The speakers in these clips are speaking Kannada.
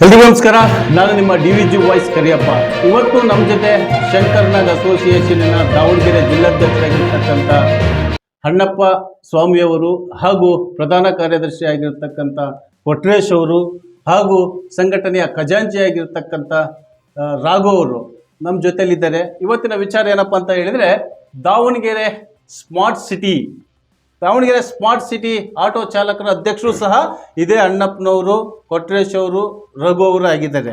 ಎಲ್ರಿಗೂ ನಮಸ್ಕಾರ. ನಾನು ನಿಮ್ಮ D V G voice Kariyappa. ಇವತ್ತು ನಮ್ಮ ಜೊತೆ ಶಂಕರ್ನಾಗ್ ಅಸೋಸಿಯೇಷನ್ನ ದಾವಣಗೆರೆ ಜಿಲ್ಲಾಧ್ಯಕ್ಷರಾಗಿರ್ತಕ್ಕಂಥ ಅಣ್ಣಪ್ಪ ಸ್ವಾಮಿಯವರು ಹಾಗೂ ಪ್ರಧಾನ ಕಾರ್ಯದರ್ಶಿ ಆಗಿರತಕ್ಕಂಥ ಕೊಟ್ರೇಶ್ ಅವರು ಹಾಗೂ ಸಂಘಟನೆಯ ಖಜಾಂಚಿಯಾಗಿರ್ತಕ್ಕಂಥ ಆ, ರಾಘವ್ ಅವರು ನಮ್ಮ ಜೊತೆಯಲ್ಲಿದ್ದಾರೆ. ಇವತ್ತಿನ ವಿಚಾರ ಏನಪ್ಪ ಅಂತ ಹೇಳಿದರೆ Davanagere smart city Davanagere smart city auto ಚಾಲಕರ ಅಧ್ಯಕ್ಷರು ಸಹ ಇದೇ ಅಣ್ಣಪ್ಪನವರು, ಕೊಟ್ರೇಶ್ ಅವರು, ರಘು ಅವರು ಆಗಿದ್ದಾರೆ.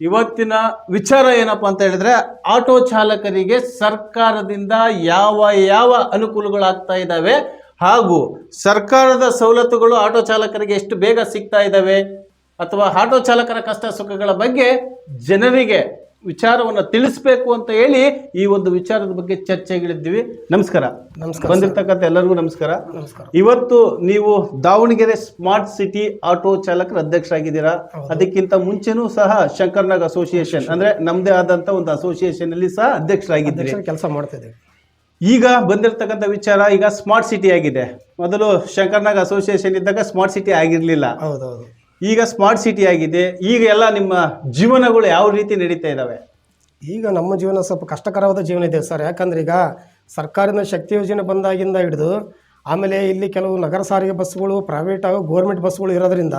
ಇವತ್ತಿನ ವಿಚಾರ ಏನಪ್ಪ ಅಂತ ಹೇಳಿದ್ರೆ, ಆಟೋ ಚಾಲಕರಿಗೆ ಸರ್ಕಾರದಿಂದ ಯಾವ ಯಾವ ಅನುಕೂಲಗಳಾಗ್ತಾ ಇದ್ದಾವೆ ಹಾಗೂ ಸರ್ಕಾರದ ಸವಲತ್ತುಗಳು ಆಟೋ ಚಾಲಕರಿಗೆ ಎಷ್ಟು ಬೇಗ ಸಿಗ್ತಾ ಇದ್ದಾವೆ ಅಥವಾ ಆಟೋ ಚಾಲಕರ ಕಷ್ಟ ಸುಖಗಳ ಬಗ್ಗೆ ಜನರಿಗೆ ವಿಚಾರವನ್ನು ತಿಳಿಸ್ಬೇಕು ಅಂತ ಹೇಳಿ ಈ ಒಂದು ವಿಚಾರದ ಬಗ್ಗೆ ಚರ್ಚೆಗಳಿದ್ದೀವಿ. ನಮಸ್ಕಾರ. ನಮಸ್ಕಾರ ಬಂದಿರತಕ್ಕಂಥ ಎಲ್ಲರಿಗೂ ನಮಸ್ಕಾರ. ನಮಸ್ಕಾರ. ಇವತ್ತು ನೀವು ದಾವಣಗೆರೆ ಸ್ಮಾರ್ಟ್ ಸಿಟಿ ಆಟೋ ಚಾಲಕರ ಅಧ್ಯಕ್ಷರಾಗಿದ್ದೀರಾ? ಅದಕ್ಕಿಂತ ಮುಂಚೆನೂ ಸಹ ಶಂಕರ್ನಾಗ್ ಅಸೋಸಿಯೇಷನ್ ಅಂದ್ರೆ ನಮ್ದೇ ಆದಂತ ಒಂದು ಅಸೋಸಿಯೇಷನ್ ಅಲ್ಲಿ ಸಹ ಅಧ್ಯಕ್ಷರಾಗಿದ್ದೀರಿ. ಕೆಲಸ ಮಾಡ್ತಾ ಇದ್ದೀವಿ ಈಗ ಬಂದಿರತಕ್ಕಂಥ ವಿಚಾರ ಈಗ ಸ್ಮಾರ್ಟ್ ಸಿಟಿ ಆಗಿದೆ. ಮೊದಲು ಶಂಕರ್ನಾಗ್ ಅಸೋಸಿಯೇಷನ್ ಇದ್ದಾಗ ಸ್ಮಾರ್ಟ್ ಸಿಟಿ ಆಗಿರ್ಲಿಲ್ಲ. ಹೌದೌದು ಈಗ ಸ್ಮಾರ್ಟ್ ಸಿಟಿ ಆಗಿದೆ, ಈಗ ಎಲ್ಲ ನಿಮ್ಮ ಜೀವನಗಳು ಯಾವ ರೀತಿ ನಡೀತಾ ಇದ್ದಾವೆ ಈಗ ನಮ್ಮ ಜೀವನ ಸ್ವಲ್ಪ ಕಷ್ಟಕರವಾದ ಜೀವನ ಇದೆ ಸರ್. ಯಾಕಂದ್ರೆ ಈಗ ಸರ್ಕಾರದ ಶಕ್ತಿ ಯೋಜನೆ ಬಂದಾಗಿಂದ ಹಿಡಿದು, ಆಮೇಲೆ ಇಲ್ಲಿ ಕೆಲವು ನಗರ ಸಾರಿಗೆ ಬಸ್ಗಳು ಪ್ರೈವೇಟ್ ಹಾಗೂ ಗೋರ್ಮೆಂಟ್ ಬಸ್ಗಳು ಇರೋದ್ರಿಂದ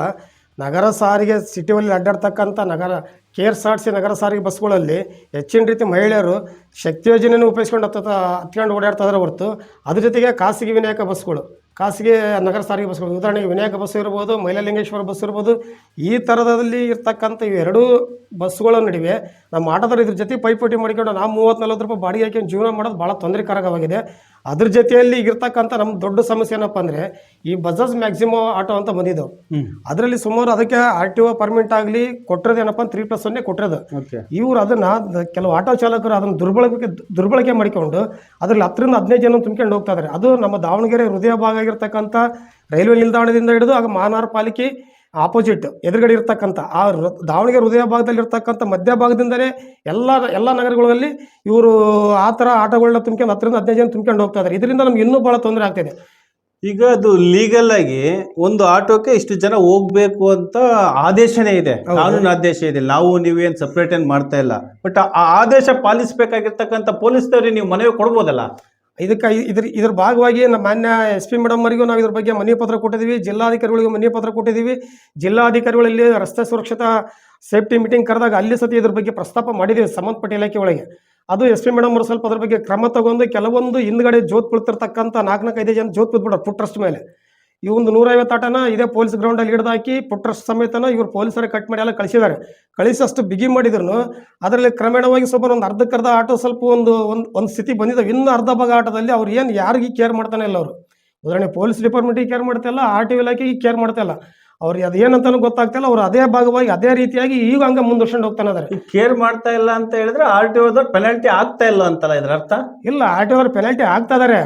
ನಗರ ಸಾರಿಗೆ ಸಿಟಿಯಲ್ಲಿ ಅಡ್ಡಾಡ್ತಕ್ಕಂಥ ನಗರ ಕೆ ಎಸ್ ಆರ್ ಸಿ ನಗರ ಸಾರಿಗೆ ಬಸ್ಗಳಲ್ಲಿ ಹೆಚ್ಚಿನ ರೀತಿ ಮಹಿಳೆಯರು ಶಕ್ತಿ ಯೋಜನೆಯನ್ನು ಉಪಯೋಗಿಸ್ಕೊಂಡು ಹತ್ತ ಹತ್ಕೊಂಡು ಓಡಾಡ್ತಾ ಇದ್ದಾರೆ ಹೊರತು, ಅದ್ರ ಜೊತೆಗೆ ಖಾಸಗಿ ವಿನಾಯಕ ಬಸ್ಗಳು ಖಾಸಗಿ ನಗರ ಸಾರಿಗೆ ಬಸ್ಗಳು, ಉದಾಹರಣೆಗೆ ವಿನಾಯಕ ಬಸ್ ಇರ್ಬೋದು, ಮೈಲಲಿಂಗೇಶ್ವರ ಬಸ್ ಇರ್ಬೋದು, ಈ ಥರದಲ್ಲಿ ಇರ್ತಕ್ಕಂಥ ಇವೆರಡೂ ಬಸ್ಗಳ ನಡುವೆ ನಮ್ಮ ಆಟೋದವ್ರು ಇದ್ರ ಜೊತೆ ಪೈಪೋಟಿ ಮಾಡಿಕೊಂಡು ನಾವು ಮೂವತ್ತು ನಲ್ವತ್ತು ರೂಪಾಯಿ ಬಾಡಿಗೆ ಹಾಕೊಂಡು ಜೀವನ ಮಾಡೋದು ಭಾಳ ತೊಂದರೆಕಾರಕವಾಗಿದೆ. ಅದ್ರ ಜೊತೆಯಲ್ಲಿ ಈಗಿರ್ತಕ್ಕಂಥ ನಮ್ಮ ದೊಡ್ಡ ಸಮಸ್ಯೆ ಏನಪ್ಪ ಅಂದರೆ ಈ ಬಜಾಜ್ ಮ್ಯಾಕ್ಸಿಮಮ್ ಆಟೋ ಅಂತ ಬಂದಿದ್ದವು ಅದರಲ್ಲಿ ಸುಮಾರು ಅದಕ್ಕೆ ಆರ್ ಟಿ ಒ ಪರ್ಮಿಟ್ ಆಗಲಿ ಕೊಟ್ಟಿರೋದು ಏನಪ್ಪ ತ್ರೀ ಪ್ಲಸ್ ಒನ್ನೇ ಕೊಟ್ಟಿರೋದು ಇವ್ರು ಅದನ್ನ ಕೆಲವು ಆಟೋ ಚಾಲಕರು ಅದನ್ನು ದುರ್ಬಳಕೆ ದುರ್ಬಳಕೆ ಮಾಡಿಕೊಂಡು ಅದರಲ್ಲಿ ಹತ್ತರಿಂದ ಹದಿನೈದು ಜನ ತುಂಬ್ಕೊಂಡು ಹೋಗ್ತಾ ಇದ್ದಾರೆ ಅದು ನಮ್ಮ ದಾವಣಗೆರೆ ಹೃದಯ ಭಾಗ ಆಗಿರ್ತಕ್ಕಂಥ ರೈಲ್ವೆ ನಿಲ್ದಾಣದಿಂದ ಹಿಡಿದು ಆಗ ಮಹಾನಗರ ಪಾಲಿಕೆ ಆಪೋಸಿಟ್ ಎದುರುಗಡೆ ಇರ್ತಕ್ಕಂಥ ಆ ದಾವಣಗೆರೆ ಹೃದಯ ಭಾಗದಲ್ಲಿ ಇರ್ತಕ್ಕಂಥ ಮಧ್ಯ ಭಾಗದಿಂದಲೇ ಎಲ್ಲ ಎಲ್ಲ ನಗರಗಳಲ್ಲಿ ಇವರು ಆ ಥರ ಆಟೋಗಳನ್ನ ತುಂಬ್ಕೊಂಡು ಹತ್ತರಿಂದ ಹದಿನೈದು ಜನ ತುಂಬ್ಕೊಂಡು ಹೋಗ್ತಾ ಇದ್ದಾರೆ. ಇದರಿಂದ ನಮ್ಗೆ ಇನ್ನೂ ಭಾಳ ತೊಂದರೆ ಆಗ್ತಿದೆ. ಈಗ ಅದು ಲೀಗಲ್ ಆಗಿ ಒಂದು ಆಟೋಕ್ಕೆ ಇಷ್ಟು ಜನ ಹೋಗ್ಬೇಕು ಅಂತ ಆದೇಶನೇ ಇದೆ. ಕಾನೂನು ಆದೇಶ ಇದೆ. ನಾವು ಏನು ಸಪ್ರೇಟ್ ಏನ್ ಮಾಡ್ತಾ ಇಲ್ಲ. ಬಟ್ ಆ ಆದೇಶ ಪಾಲಿಸಬೇಕಾಗಿರ್ತಕ್ಕಂಥ ಪೊಲೀಸ್ನವ್ರಿಗೆ ನೀವು ಮನವಿ ಕೊಡ್ಬೋದಲ್ಲ? ಇದಕ್ಕೆ ಇದ್ರ ಇದ್ರ ಭಾಗವಾಗಿ ನಮ್ಮ ಮಾನ್ಯ ಎಸ್ ಪಿ ಮೇಡಮ್ ಅವರಿಗೂ ನಾವು ಇದ್ರ ಬಗ್ಗೆ ಮನವಿ ಪತ್ರ ಕೊಟ್ಟಿದ್ದೀವಿ ಜಿಲ್ಲಾಧಿಕಾರಿಗಳಿಗೂ ಮನವಿ ಪತ್ರ ಕೊಟ್ಟಿದ್ದೀವಿ ಜಿಲ್ಲಾಧಿಕಾರಿಗಳಲ್ಲಿ ರಸ್ತೆ ಸುರಕ್ಷತಾ ಸೇಫ್ಟಿ ಮೀಟಿಂಗ್ ಕರೆದಾಗ ಅಲ್ಲಿ ಸತಿ ಇದ್ರ ಬಗ್ಗೆ ಪ್ರಸ್ತಾಪ ಮಾಡಿದ್ದೀವಿ ಸಂಬಂಧಪಟ್ಟ ಇಲಾಖೆ ಒಳಗೆ ಅದು ಎಸ್ ಪಿ ಮೇಡಮ್ ಅವರು ಸ್ವಲ್ಪ ಅದ್ರ ಬಗ್ಗೆ ಕ್ರಮ ತಗೊಂಡು ಕೆಲವೊಂದು ಹಿಂದ್ಗಡೆ ಜೋತ್ ಬೀಳ್ತಿರ್ತಕ್ಕಂಥ ನಾಲ್ಕು ಜನ ಜೋತ್ ಬಿದ್ಬಿಡೋರು ಫುಟ್ ಟ್ರಸ್ಟ್ ಮೇಲೆ. ಈ ಒಂದು ನೂರೈವತ್ತು ಆಟನ ಇದೇ ಪೊಲೀಸ್ ಗ್ರೌಂಡಲ್ಲಿ ಹಿಡಿದು ಹಾಕಿ ಟ್ರಸ್ಟ್ ಸಮೇತನ ಇವ್ರು ಪೊಲೀಸರೇ ಕಟ್ ಮಾಡಿ ಎಲ್ಲ ಕಳಿಸಿದ್ದಾರೆ. ಕಳಿಸಷ್ಟು ಬಿಗಿ ಮಾಡಿದ್ರು. ಅದರಲ್ಲಿ ಕ್ರಮೇಣವಾಗಿ ಸ್ವಲ್ಪ ಒಂದು ಅರ್ಧಕ್ಕರ್ಧ ಆಟೋ ಸ್ವಲ್ಪ ಒಂದು ಒಂದು ಒಂದು ಸ್ಥಿತಿ ಬಂದಿದ್ದಾವೆ ಇನ್ನೂ ಅರ್ಧ ಭಾಗ ಆಟದಲ್ಲಿ ಅವ್ರು ಏನು ಯಾರಿಗೆ ಕೇರ್ ಮಾಡ್ತಾನೆ ಇಲ್ಲ ಅವರು. ಉದಾಹರಣೆ ಪೊಲೀಸ್ ಡಿಪಾರ್ಟ್ಮೆಂಟಿಗೆ ಕೇರ್ ಮಾಡ್ತಾ ಇಲ್ಲ ಆರ್ ಟಿ ಇಲಾಖೆಗೆ ಕೇರ್ ಮಾಡ್ತಾ ಇಲ್ಲ. ಅವ್ರಿಗೆ ಅದು ಏನಂತಾನು ಗೊತ್ತಾಗ್ತಿಲ್ಲ ಅವ್ರು ಅದೇ ಭಾಗವಾಗಿ ಅದೇ ರೀತಿಯಾಗಿ ಈಗ ಹಂಗೆ ಮುಂದುವರ್ಸ್ಕೊಂಡು ಹೋಗ್ತಾನೆ ಇದಾರೆ. ಈ ಕೇರ್ ಮಾಡ್ತಾ ಇಲ್ಲ ಅಂತ ಹೇಳಿದ್ರೆ ಆರ್ ಟಿ ಓದವ್ರು ಪೆನಾಲ್ಟಿ ಆಗ್ತಾ ಇಲ್ಲ ಅಂತಲ್ಲ ಇದ್ರ ಅರ್ಥ ಇಲ್ಲ ಆರ್ ಟಿ ಅವ್ರ ಪೆನಾಲ್ಟಿ ಆಗ್ತಾ ಇದಾರೆ.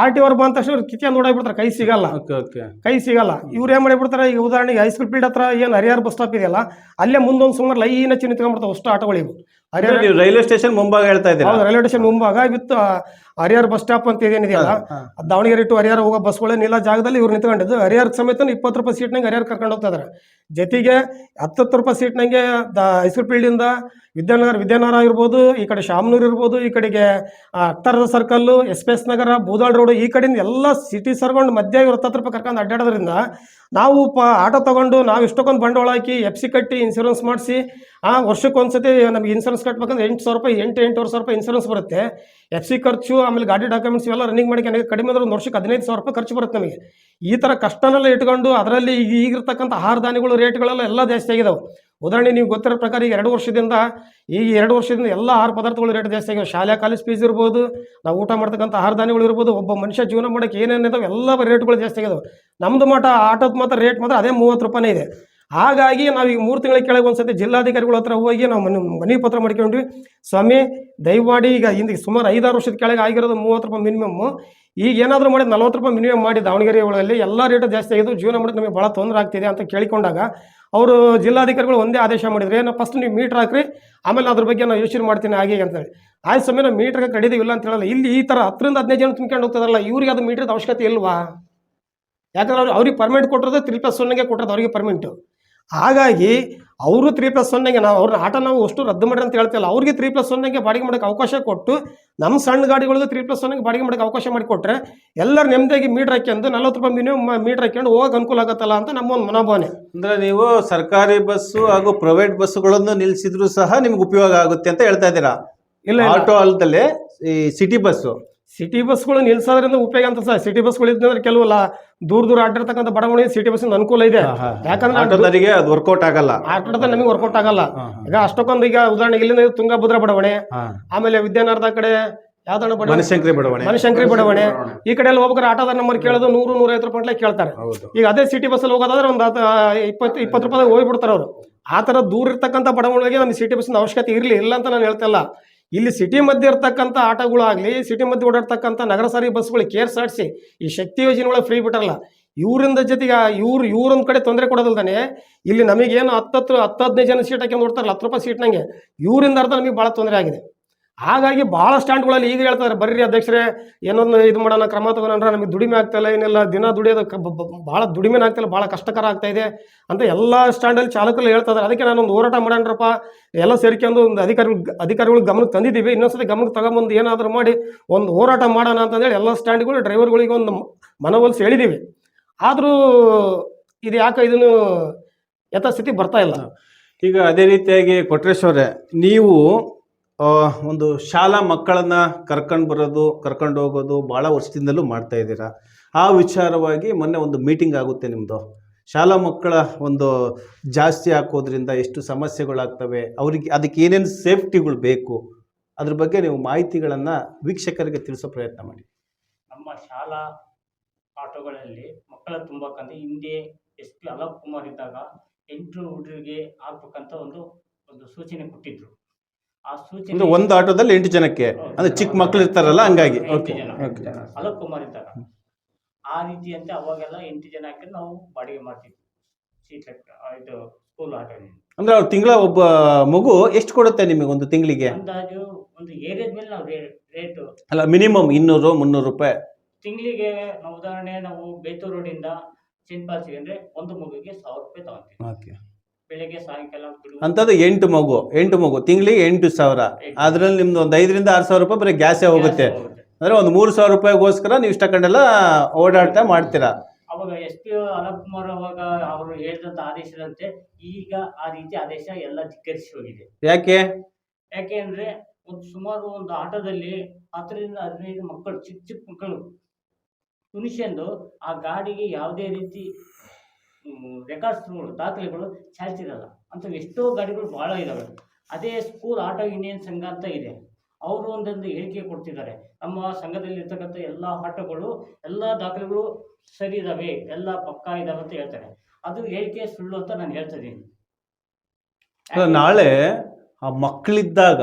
ಆರ್ ಟಿ ಅವ್ರು ಬಂದ ತಕ್ಷಣ ಇವ್ರು ಕಿಚನ್ ನೋಡಾಗ್ಬಿಡ್ತಾರೆ ಕೈ ಸಿಗಲ್ಲ. Okay okay. ಕೈ ಸಿಗಲ್ಲ. ಇವ್ರು ಏನ್ ಮಾಡಿಬಿಡ್ತಾರೆ ಈಗ ಉದಾಹರಣೆಗೆ ಹೈಸ್ಕೂಲ್ ಫೀಲ್ಡ್ ಹತ್ರ ಏನು ಹರಿಹರ್ ಬಸ್ ಸ್ಟಾಪ್ ಇದೆಯಲ್ಲ ಅಲ್ಲೇ ಮುಂದೊಂದು ಸುಮಾರು ಲೈನ್ ಚಿನ್ನ ಅಷ್ಟು ಆಟೋಗಳಿವು. ಹರಿಹರ ರೈಲ್ವೆ ಸ್ಟೇಷನ್ ಮುಂಭಾಗ ಹೇಳ್ತಾ ಇದ್ದೀರಾ? ಹೌದು ರೈಲ್ವೆ ಸ್ಟೇಷನ್ ಮುಂಭಾಗ ವಿತ್ ಹರಿಹರ ಬಸ್ ಸ್ಟಾಪ್ ಅಂತ ಏನಿದೆಯಲ್ಲ. ದಾವಣಗೆರೆ ಟು ಹರಿಹರ ಹೋಗೋ ಬಸ್ಗಳೇ ನಿಲ್ಲ ಜಾಗದಲ್ಲಿ ಇವ್ರು ನಿಂತ್ಕೊಂಡಿದ್ದು. ಹರಿಹರ ಸಮೇತ ಇಪ್ಪತ್ತು ರೂಪಾಯಿ ಸೀಟ್ನಾಗ ಹರಿಹರ ಕರ್ಕೊಂಡು ಹೋಗ್ತಾ ಇದಾರೆ. ಜೊತೆಗೆ ಹತ್ತತ್ತು ರೂಪಾಯಿ ಸೀಟ್ನಾಗೆ ದ ಹೈಸ್ಕೂಲ್ ಫೀಲ್ಡಿಂದ ವಿದ್ಯಾನಗರ ವಿದ್ಯಾನಗರ ಇರ್ಬೋದು ಈ ಕಡೆ ಶಾಮನೂರು ಇರ್ಬೋದು ಈ ಕಡೆಗೆ ಅತ್ತರದ circle circle S P S Nagar Budal road ಈ ಕಡೆಯಿಂದ ಎಲ್ಲ ಸಿಟಿ ಸರ್ಕೊಂಡು ಮಧ್ಯ ಇವ್ರು ಹತ್ತತ್ತು ರೂಪಾಯಿ ಕರ್ಕೊಂಡು ಅಡ್ಡಾಡೋದ್ರಿಂದ ನಾವು ಪ ಆಟೋ ತಗೊಂಡು ನಾವು ಇಷ್ಟಕ್ಕೊಂದು ಬಂಡವಾಳ ಹಾಕಿ ಎಫ್ ಸಿ ಕಟ್ಟಿ ಇನ್ಶೂರೆನ್ಸ್ ಮಾಡಿಸಿ ಆ ವರ್ಷಕ್ಕೊಂದ್ಸತಿ ನಮಗೆ ನಮ್ಗೆ ಇನ್ಶೂರೆನ್ಸ್ ಕಟ್ಬೇಕಂದ್ರೆ ಎಂಟು ಸಾವಿರ ರೂಪಾಯಿ ಎಂಟು ಎಂಟೂವರೆ ಸಾವಿರ ರೂಪಾಯಿ ಇನ್ಶೂರೆನ್ಸ್ ಬರುತ್ತೆ. ಎಫ್ ಸಿ ಖರ್ಚು, ಆಮೇಲೆ ಗಾಡಿ ಡಾಕ್ಯುಮೆಂಟ್ಸ್ ಇವೆಲ್ಲ ರನ್ನಿಂಗ್ ಮಾಡಿ ನನಗೆ ಕಡಿಮೆ ಅಂದ್ರೆ ಒಂದು ವರ್ಷಕ್ಕೆ ಹದಿನೈದು ಸಾವಿರ ರೂಪಾಯಿ ಖರ್ಚು ಬರುತ್ತೆ ನಮಗೆ. ಈ ಥರ ಕಷ್ಟನೆಲ್ಲ ಇಟ್ಕೊಂಡು ಅದರಲ್ಲಿ ಈಗ ಈಗಿರ್ತಕ್ಕಂಥ ಆಹಾರ ಧಾನ್ಯಗಳು ರೇಟ್ಗಳೆಲ್ಲ ಎಲ್ಲ ಜಾಸ್ತಿ ಆಗಿದಾವೆ. ಉದಾಹರಣೆ ನೀವು ಗೊತ್ತಿರೋ ಪ್ರಕಾರ ಈಗ ಎರಡು ವರ್ಷದಿಂದ ಈಗ ಎರಡು ವರ್ಷದಿಂದ ಎಲ್ಲ ಆಹಾರ ಪದಾರ್ಥಗಳು ರೇಟ್ ಜಾಸ್ತಿ ಆಗಿವೆ. ಶಾಲೆ ಕಾಲೇಜ್ ಫೀಸ್ ಇರ್ಬೋದು, ನಾವು ಊಟ ಮಾಡ್ತಕ್ಕಂಥ ಆಹಾರ ಧಾನ್ಯಗಳು ಇರ್ಬೋದು, ಒಬ್ಬ ಮನುಷ್ಯ ಜೀವನ ಮಾಡೋಕ್ಕೆ ಏನೇನಿದಾವೆ ಎಲ್ಲ ರೇಟ್ಗಳು ಜಾಸ್ತಿ ಆಗಿದಾವೆ. ನಮ್ಮದು ಮಾಟ ಆಟೋದ ಮಾತ್ರ ರೇಟ್ ಮಾತ್ರ ಅದೇ ಮೂವತ್ತು ರೂಪಾಯಿನೇ ಇದೆ. ಹಾಗಾಗಿ ನಾವು ಈಗ ಮೂರು ತಿಂಗಳ ಕೆಳಗೆ ಒಂದ್ಸತಿ ಜಿಲ್ಲಾಧಿಕಾರಿಗಳ ಹತ್ರ ಹೋಗಿ ನಾವು ಮನೆ, ಮನವಿ ಪತ್ರ ಮಾಡ್ಕೊಂಡ್ವಿ. ಸ್ವಾಮಿ, ದಯವಾಡಿ ಈಗ ಹಿಂದೆ ಸುಮಾರು ಐದಾರು ವರ್ಷದ ಕೆಳಗೆ ಆಗಿರೋದು ಮೂವತ್ತು ರೂಪಾಯಿ ಮಿನಿಮಮ್ ಈಗ ಏನಾದರೂ ಮಾಡಿ ನಲ್ವತ್ತು ರೂಪಾಯಿ ಮಿನಿಮಮ್ ಮಾಡಿ ದಾವಣಗೆರೆ ಒಳಗಲ್ಲಿ ಎಲ್ಲ ರೇಟ್ ಜಾಸ್ತಿ ಆಗಿದ್ದು ಜೀವನ ಮಾಡೋದು ನಮಗೆ ಭಾಳ ತೊಂದರೆ ಆಗ್ತಿದೆ ಅಂತ ಕೇಳಿಕೊಂಡಾಗ ಅವರು ಜಿಲ್ಲಾಧಿಕಾರಿಗಳು ಒಂದೇ ಆದೇಶ ಮಾಡಿದ್ರು, ಏನು ಫಸ್ಟ್ ನೀವು ಮೀಟ್ರ್ ಹಾಕ್ರಿ, ಆಮೇಲೆ ಅದ್ರ ಬಗ್ಗೆ ನಾವು ಯೋಚನೆ ಮಾಡ್ತೀನಿ ಹಾಗೆ ಅಂತೇಳಿ. ಆಯ್ತು ಸಮಯ ನಾವು ಮೀಟ್ರಿಗೆ ಕಡಿದೀವಿಲ್ಲ ಅಂತ ಹೇಳಲ್ಲ. ಇಲ್ಲಿ ಈ ಥರ ಹತ್ತರಿಂದ ಹದಿನೈದು ಜನ ತುಂಬ್ಕೊಂಡು ಹೋಗ್ತದಲ್ಲ ಇವ್ರಿಗೆ ಅದು ಮೀಟ್ರದ ಅವಶ್ಯಕತೆ ಇಲ್ವಾ? ಯಾಕಂದ್ರೆ ಅವ್ರು, ಅವ್ರಿಗೆ ಪರ್ಮಿಟ್ ಕೊಟ್ಟಿರೋದು ತ್ರೀ ಪ್ಲಸ್ ಒನ್ಗೆ ಕೊಟ್ಟಿರೋದು ಅವರಿಗೆ ಪರ್ಮಿಂಟು ಹಾಗಾಗಿ ಅವರು ತ್ರೀ ಪ್ಲಸ್ ಒನ್ಗೆ ನಾವು ಅವ್ರ ಆಟ ನಾವು ಅಷ್ಟು ರದ್ದು ಮಾಡ್ರಿ ಅಂತ ಹೇಳ್ತಿಲ್ಲ ಅವ್ರಿಗೆ ತ್ರೀ ಪ್ಲಸ್ ಒನ್ಗೆ ಬಾಡಿಗೆ ಮಾಡೋಕೆ ಅವಕಾಶ ಕೊಟ್ಟು ನಮ್ಮ ಸಣ್ಣ ಗಾಡಿಗಳಿಗೆ ತ್ರೀ ಪ್ಲಸ್ ಒನ್ಗೆ ಬಾಡಿಗೆ ಮಾಡೋಕೆ ಅವಕಾಶ ಮಾಡಿಕೊಟ್ರೆ ಎಲ್ಲರೂ ನೆಮ್ಮದಿಯಾಗಿ ಮೀಟ್ರ್ ಹಾಕ್ಯಂದು ನಲ್ವತ್ತು ರೂಪಾಯಿ ಮಿನಿಮಮ್ ಮೀಟ್ರ್ ಹಾಕ್ಯಂಡು ಹೋಗಕ್ಕೆ ಅನುಕೂಲ ಆಗತ್ತಲ್ಲ ಅಂತ ನಮ್ಮ ಒಂದು ಮನೋಭಾವನೆ. ಅಂದರೆ ನೀವು ಸರ್ಕಾರಿ ಬಸ್ಸು ಹಾಗೂ ಪ್ರೈವೇಟ್ ಬಸ್ಸುಗಳನ್ನು ನಿಲ್ಲಿಸಿದ್ರು ಸಹ ನಿಮ್ಗೆ ಉಪಯೋಗ ಆಗುತ್ತೆ ಅಂತ ಹೇಳ್ತಾ ಇದ್ದೀರಾ? ಇಲ್ಲ ಇಲ್ಲ. ಆಟೋ ಅಲ್ದಲ್ಲೇ ಈ ಸಿಟಿ ಬಸ್ಸು ಸಿಟಿ ಬಸ್ಗಳು ನಿಲ್ಸೋದ್ರಿಂದ ಉಪಯೋಗ ಅಂತ ಸರ್. ಸಿಟಿ ಬಸ್ಗಳು ಇದ್ದಂದ್ರೆ ಕೆಲವು ಲ- ದೂರ ದೂರ ಅಡ್ಡಿರ್ತಕ್ಕಂಥ ಬಡವಣಿ ಸಿಟಿ ಬಸ್ ಅನುಕೂಲ ಇದೆ. ಯಾಕಂದ್ರೆ ಅದು ವರ್ಕೌಟ್ ಆಗಲ್ಲ. ಆಟೋದ ನಮಗೆ ವರ್ಕೌಟ್ ಆಗಲ್ಲ. ಈಗ ಅಷ್ಟಕ್ಕೊಂದು ಈಗ ಉದಾಹರಣೆಗೆ ಇಲ್ಲಿಂದ ತುಂಗಭದ್ರಾ ಬಡವಣೆ ಆಮೇಲೆ ವಿದ್ಯಾನಗರದ ಕಡೆ ಯಾವ್ದಣ್ಣ ಬಡವಣೆ? ಮನಶಂಕರಿ ಬಡಾವಣೆ. ಈ ಕಡೆ ಎಲ್ಲ ಹೋಗ್ಬೇಕಾದ್ರೆ ಆಟೋದ ನಂಬರ್ ಕೇಳೋದು ನೂರು ನೂರೈವತ್ತು ರೂಪಾಯಿ ಕೇಳ್ತಾರೆ. ಈಗ ಅದೇ ಸಿಟಿ ಬಸ್ಸಲ್ಲಿ ಹೋಗೋದಾದ್ರೆ ಒಂದು ಇಪ್ಪತ್ತು ಇಪ್ಪತ್ತು ರೂಪಾಯಿ ಹೋಗ್ಬಿಡ್ತಾರೆ ಅವರು. ಆ ಥರ ದೂರ ಇರ್ತಕ್ಕಂಥ ಬಡವಣಿಗೆ ನಮಗೆ ಸಿಟಿ ಬಸ್ಸಿನ ಅವಶ್ಯಕತೆ ಇರಲಿ ಇಲ್ಲ ಅಂತ ನಾನು ಹೇಳ್ತಿಲ್ಲ ಇಲ್ಲಿ ಸಿಟಿ ಮಧ್ಯೆ ಇರ್ತಕ್ಕಂಥ ಆಟೋಗಳಾಗಲಿ ಸಿಟಿ ಮಧ್ಯೆ ಓಡಾಡ್ತಕ್ಕಂಥ ನಗರ ಸಾರಿಗೆ ಬಸ್ಗಳು ಕೇರ್ ಸಾಡಿಸಿ ಈ ಶಕ್ತಿ ಯೋಜನೆ ಒಳಗೆ ಫ್ರೀ ಬಿಟ್ಟಾರಲ್ಲ ಇವರಿಂದ ಜೊತೆಗೆ ಇವ್ರು, ಇವ್ರೊಂದು ಕಡೆ ತೊಂದರೆ ಕೊಡೋದಲ್ದಾನೆ, ಇಲ್ಲಿ ನಮಗೇನು ಹತ್ತತ್ತು ಹತ್ತು ಹದಿನೈದು ಜನ ಸೀಟ್ ಹಾಕಿ ನೋಡ್ತಾರಲ್ಲ ಹತ್ತು ರೂಪಾಯಿ ಸೀಟ್ನಂಗೆ ಇವರಿಂದ ಅರ್ಧ ನಮಗೆ ಭಾಳ ತೊಂದರೆ ಆಗಿದೆ. ಹಾಗಾಗಿ ಭಾಳ ಸ್ಟ್ಯಾಂಡ್ಗಳಲ್ಲಿ ಈಗ ಹೇಳ್ತಾರೆ, ಬರ್ರಿ ಅಧ್ಯಕ್ಷರೇ, ಏನೊಂದು ಇದು ಮಾಡೋಣ, ಕ್ರಮ ತಗೋಣ ನಮಗೆ ದುಡಿಮೆ ಆಗ್ತಾಯಿಲ್ಲ ಏನಿಲ್ಲ, ದಿನ ದುಡಿಯೋದು ಬಹಳ ಭಾಳ ದುಡಿಮೆನ ಆಗ್ತಾಯಿಲ್ಲ ಭಾಳ ಕಷ್ಟಕರ ಆಗ್ತಾ ಇದೆ ಅಂತ ಎಲ್ಲ ಸ್ಟ್ಯಾಂಡಲ್ಲಿ ಚಾಲಕರು ಹೇಳ್ತಾ ಅದಕ್ಕೆ ನಾನೊಂದು ಹೋರಾಟ ಮಾಡೋಣರಪ್ಪ, ಎಲ್ಲ ಸೇರ್ಕೊಂಡು ಒಂದು ಅಧಿಕಾರಿಗಳು ಅಧಿಕಾರಿಗಳು ಗಮನಕ್ಕೆ ತಂದಿದ್ದೀವಿ. ಇನ್ನೊಂದ್ಸತಿ ಗಮನಕ್ಕೆ ತಗೊಂಬಂದು ಏನಾದರೂ ಮಾಡಿ ಒಂದು ಹೋರಾಟ ಮಾಡೋಣ ಅಂತಂದೇಳಿ ಎಲ್ಲ ಸ್ಟ್ಯಾಂಡ್ಗಳು ಡ್ರೈವರ್ಗಳಿಗೆ ಒಂದು ಮನವೊಲಿಸಿ ಹೇಳಿದ್ದೀವಿ. ಆದರೂ ಇದು ಯಾಕೆ ಇದನ್ನು ಯಥಾಸ್ಥಿತಿ ಬರ್ತಾ ಇಲ್ಲ? ಈಗ ಅದೇ ರೀತಿಯಾಗಿ ಕೊಟ್ರೇಶ್ವರೇ, ನೀವು ಒಂದು ಶಾಲಾ ಮಕ್ಕಳನ್ನ ಕರ್ಕೊಂಡು ಬರೋದು, ಕರ್ಕೊಂಡು ಹೋಗೋದು ಭಾಳ ವರ್ಷದಿಂದಲೂ ಮಾಡ್ತಾ ಇದ್ದೀರಾ? ಆ ವಿಚಾರವಾಗಿ ಮೊನ್ನೆ ಒಂದು ಮೀಟಿಂಗ್ ಆಗುತ್ತೆ ನಿಮ್ಮದು ಶಾಲಾ ಮಕ್ಕಳ ಒಂದು ಜಾಸ್ತಿ ಹಾಕೋದ್ರಿಂದ ಎಷ್ಟು ಸಮಸ್ಯೆಗಳಾಗ್ತವೆ, ಅವರಿಗೆ ಅದಕ್ಕೆ ಏನೇನು ಸೇಫ್ಟಿಗಳು ಬೇಕು, ಅದ್ರ ಬಗ್ಗೆ ನೀವು ಮಾಹಿತಿಗಳನ್ನು ವೀಕ್ಷಕರಿಗೆ ತಿಳಿಸೋ ಪ್ರಯತ್ನ ಮಾಡಿ. ನಮ್ಮ ಶಾಲಾ ಆಟೋಗಳಲ್ಲಿ ಮಕ್ಕಳ ತುಂಬಕ್ಕಂತ ಹಿಂದೆ ಎಸ್ ಪಿ ಅಲೋಕ್ ಕುಮಾರ್ ಇದ್ದಾಗ ಎಂಟು ಹುಡುಗರಿಗೆ ಹಾಕ್ಬೇಕಂತ ಒಂದು ಒಂದು ಸೂಚನೆ ಕೊಟ್ಟಿದ್ರು. ಅಂದ್ರೆ ಒಂದು ಆಟೋದಲ್ಲಿ ಎಂಟು ಜನಕ್ಕೆ. ಅಂದ್ರೆ ಚಿಕ್ಕ ಮಕ್ಕಳು ಇರ್ತಾರಲ್ಲ ಹಂಗಾಗಿ. ಓಕೆ. ಓಕೆ. ಅಲೋಕ್ ಕುಮಾರ್ ಇದ್ದಾಗ ಆ ರೀತಿಯಂತೆ ಅವಾಗೆಲ್ಲ ಎಂಟು ಜನ ಹಾಕಿ ನಾವು ಬಾಡಿಗೆ ಮಾಡ್ತಿದ್ವಿ ಸೀಟ್ ಇದು ಸ್ಕೂಲ್ ಆಟೋನಲ್ಲಿ ಅಂದ್ರೆ ಅವ್ರ ತಿಂಗಳ ಒಬ್ಬ ಮಗು ಎಷ್ಟು ಕೊಡುತ್ತೆ ನಿಮಗೆ ಒಂದು ತಿಂಗಳಿಗೆ? ಅಂದಾಜು ಒಂದು ಏರಿಯಾದ ಮೇಲೆ ನಾವು ರೇಟು. ಅಲ್ಲ ಮಿನಿಮಮ್ ಇನ್ನೂರು ಮುನ್ನೂರು ರೂಪಾಯಿ. ತಿಂಗಳಿಗೆ ನಾವು ಉದಾಹರಣೆ ನಾವು ಬೇತೂರು ರೋಡಿಂದ ಇಂದ ಚಿನ್ಪಾಸಿಗೆ ಅಂದ್ರೆ ಒಂದು ಮಗುಗೆ ಸಾವಿರ ರೂಪಾಯಿ ತಗೊಂತೀವಿ ಓಕೆ. ಬೆಳಗ್ಗೆ ಸಾಯಂಕಾಲ ಬಿಡುವ ಅಂತದ್ದು ಎಂಟು ಮಗು ಎಂಟು ಮಗು ತಿಂಗಳಿಗೆ ಎಂಟು ಸಾವಿರ. ಅದ್ರಲ್ಲಿ ನಿಮ್ದು ಒಂದು ಐದರಿಂದ ಆರು ಸಾವಿರ ರೂಪಾಯಿ ಬರೀ ಗ್ಯಾಸೇ ಹೋಗುತ್ತೆ. ಅಂದ್ರೆ ಒಂದು ಮೂರು ಸಾವಿರ ರೂಪಾಯಿಗೋಸ್ಕರ ನೀವು ಇಷ್ಟಕೊಂಡೆಲ್ಲ ಓಡಾಡ್ತಾ ಮಾಡ್ತೀರಾ? ಅವಾಗ ಎಸ್ ಪಿ ಅವಾಗ ಅವರು ಹೇಳಿದಂತ ಆದೇಶದಂತೆ ಈಗ ಆ ರೀತಿ ಆದೇಶ ಎಲ್ಲ ಧಿಕ್ಕರಿಸಿ ಹೋಗಿದೆ. ಯಾಕೆ? ಯಾಕೆ ಅಂದ್ರೆ ಒಂದು ಸುಮಾರು ಒಂದು ಆಟೋದಲ್ಲಿ ಹತ್ತರಿಂದ ಹದಿನೈದು ಮಕ್ಕಳು ಚಿಕ್ಕ ಚಿಕ್ಕ ಮಕ್ಕಳು ತುಣಿಸ್ಕೊಂಡು ಆ ಗಾಡಿಗೆ ಯಾವುದೇ ರೀತಿ ರೆಕಾರ್ಡ್ಸ್ಗಳು ದಾಖಲೆಗಳು ಚಾಲ್ತಿರಲ್ಲ. ಅಂತ ಎಷ್ಟೋ ಗಾಡಿಗಳು ಭಾಳ ಇದ್ದಾವೆ ಅದೇ ಸ್ಕೂಲ್ ಆಟೋ ಯೂನಿಯನ್ ಸಂಘ ಅಂತ ಇದೆ. ಅವರು ಒಂದೊಂದು ಹೇಳಿಕೆ ಕೊಡ್ತಿದ್ದಾರೆ. ನಮ್ಮ ಸಂಘದಲ್ಲಿ ಇರ್ತಕ್ಕಂಥ ಎಲ್ಲ ಆಟೋಗಳು, ಎಲ್ಲ ದಾಖಲೆಗಳು ಸರಿ ಇದ್ದಾವೆ ಎಲ್ಲ ಪಕ್ಕಾ ಇದ್ದಾವೆ ಅಂತ ಹೇಳ್ತಾರೆ. ಅದು ಹೇಳಿಕೆ ಸುಳ್ಳು ಅಂತ ನಾನು ಹೇಳ್ತಿದ್ದೀನಿ ನಾಳೆ ಆ ಮಕ್ಕಳಿದ್ದಾಗ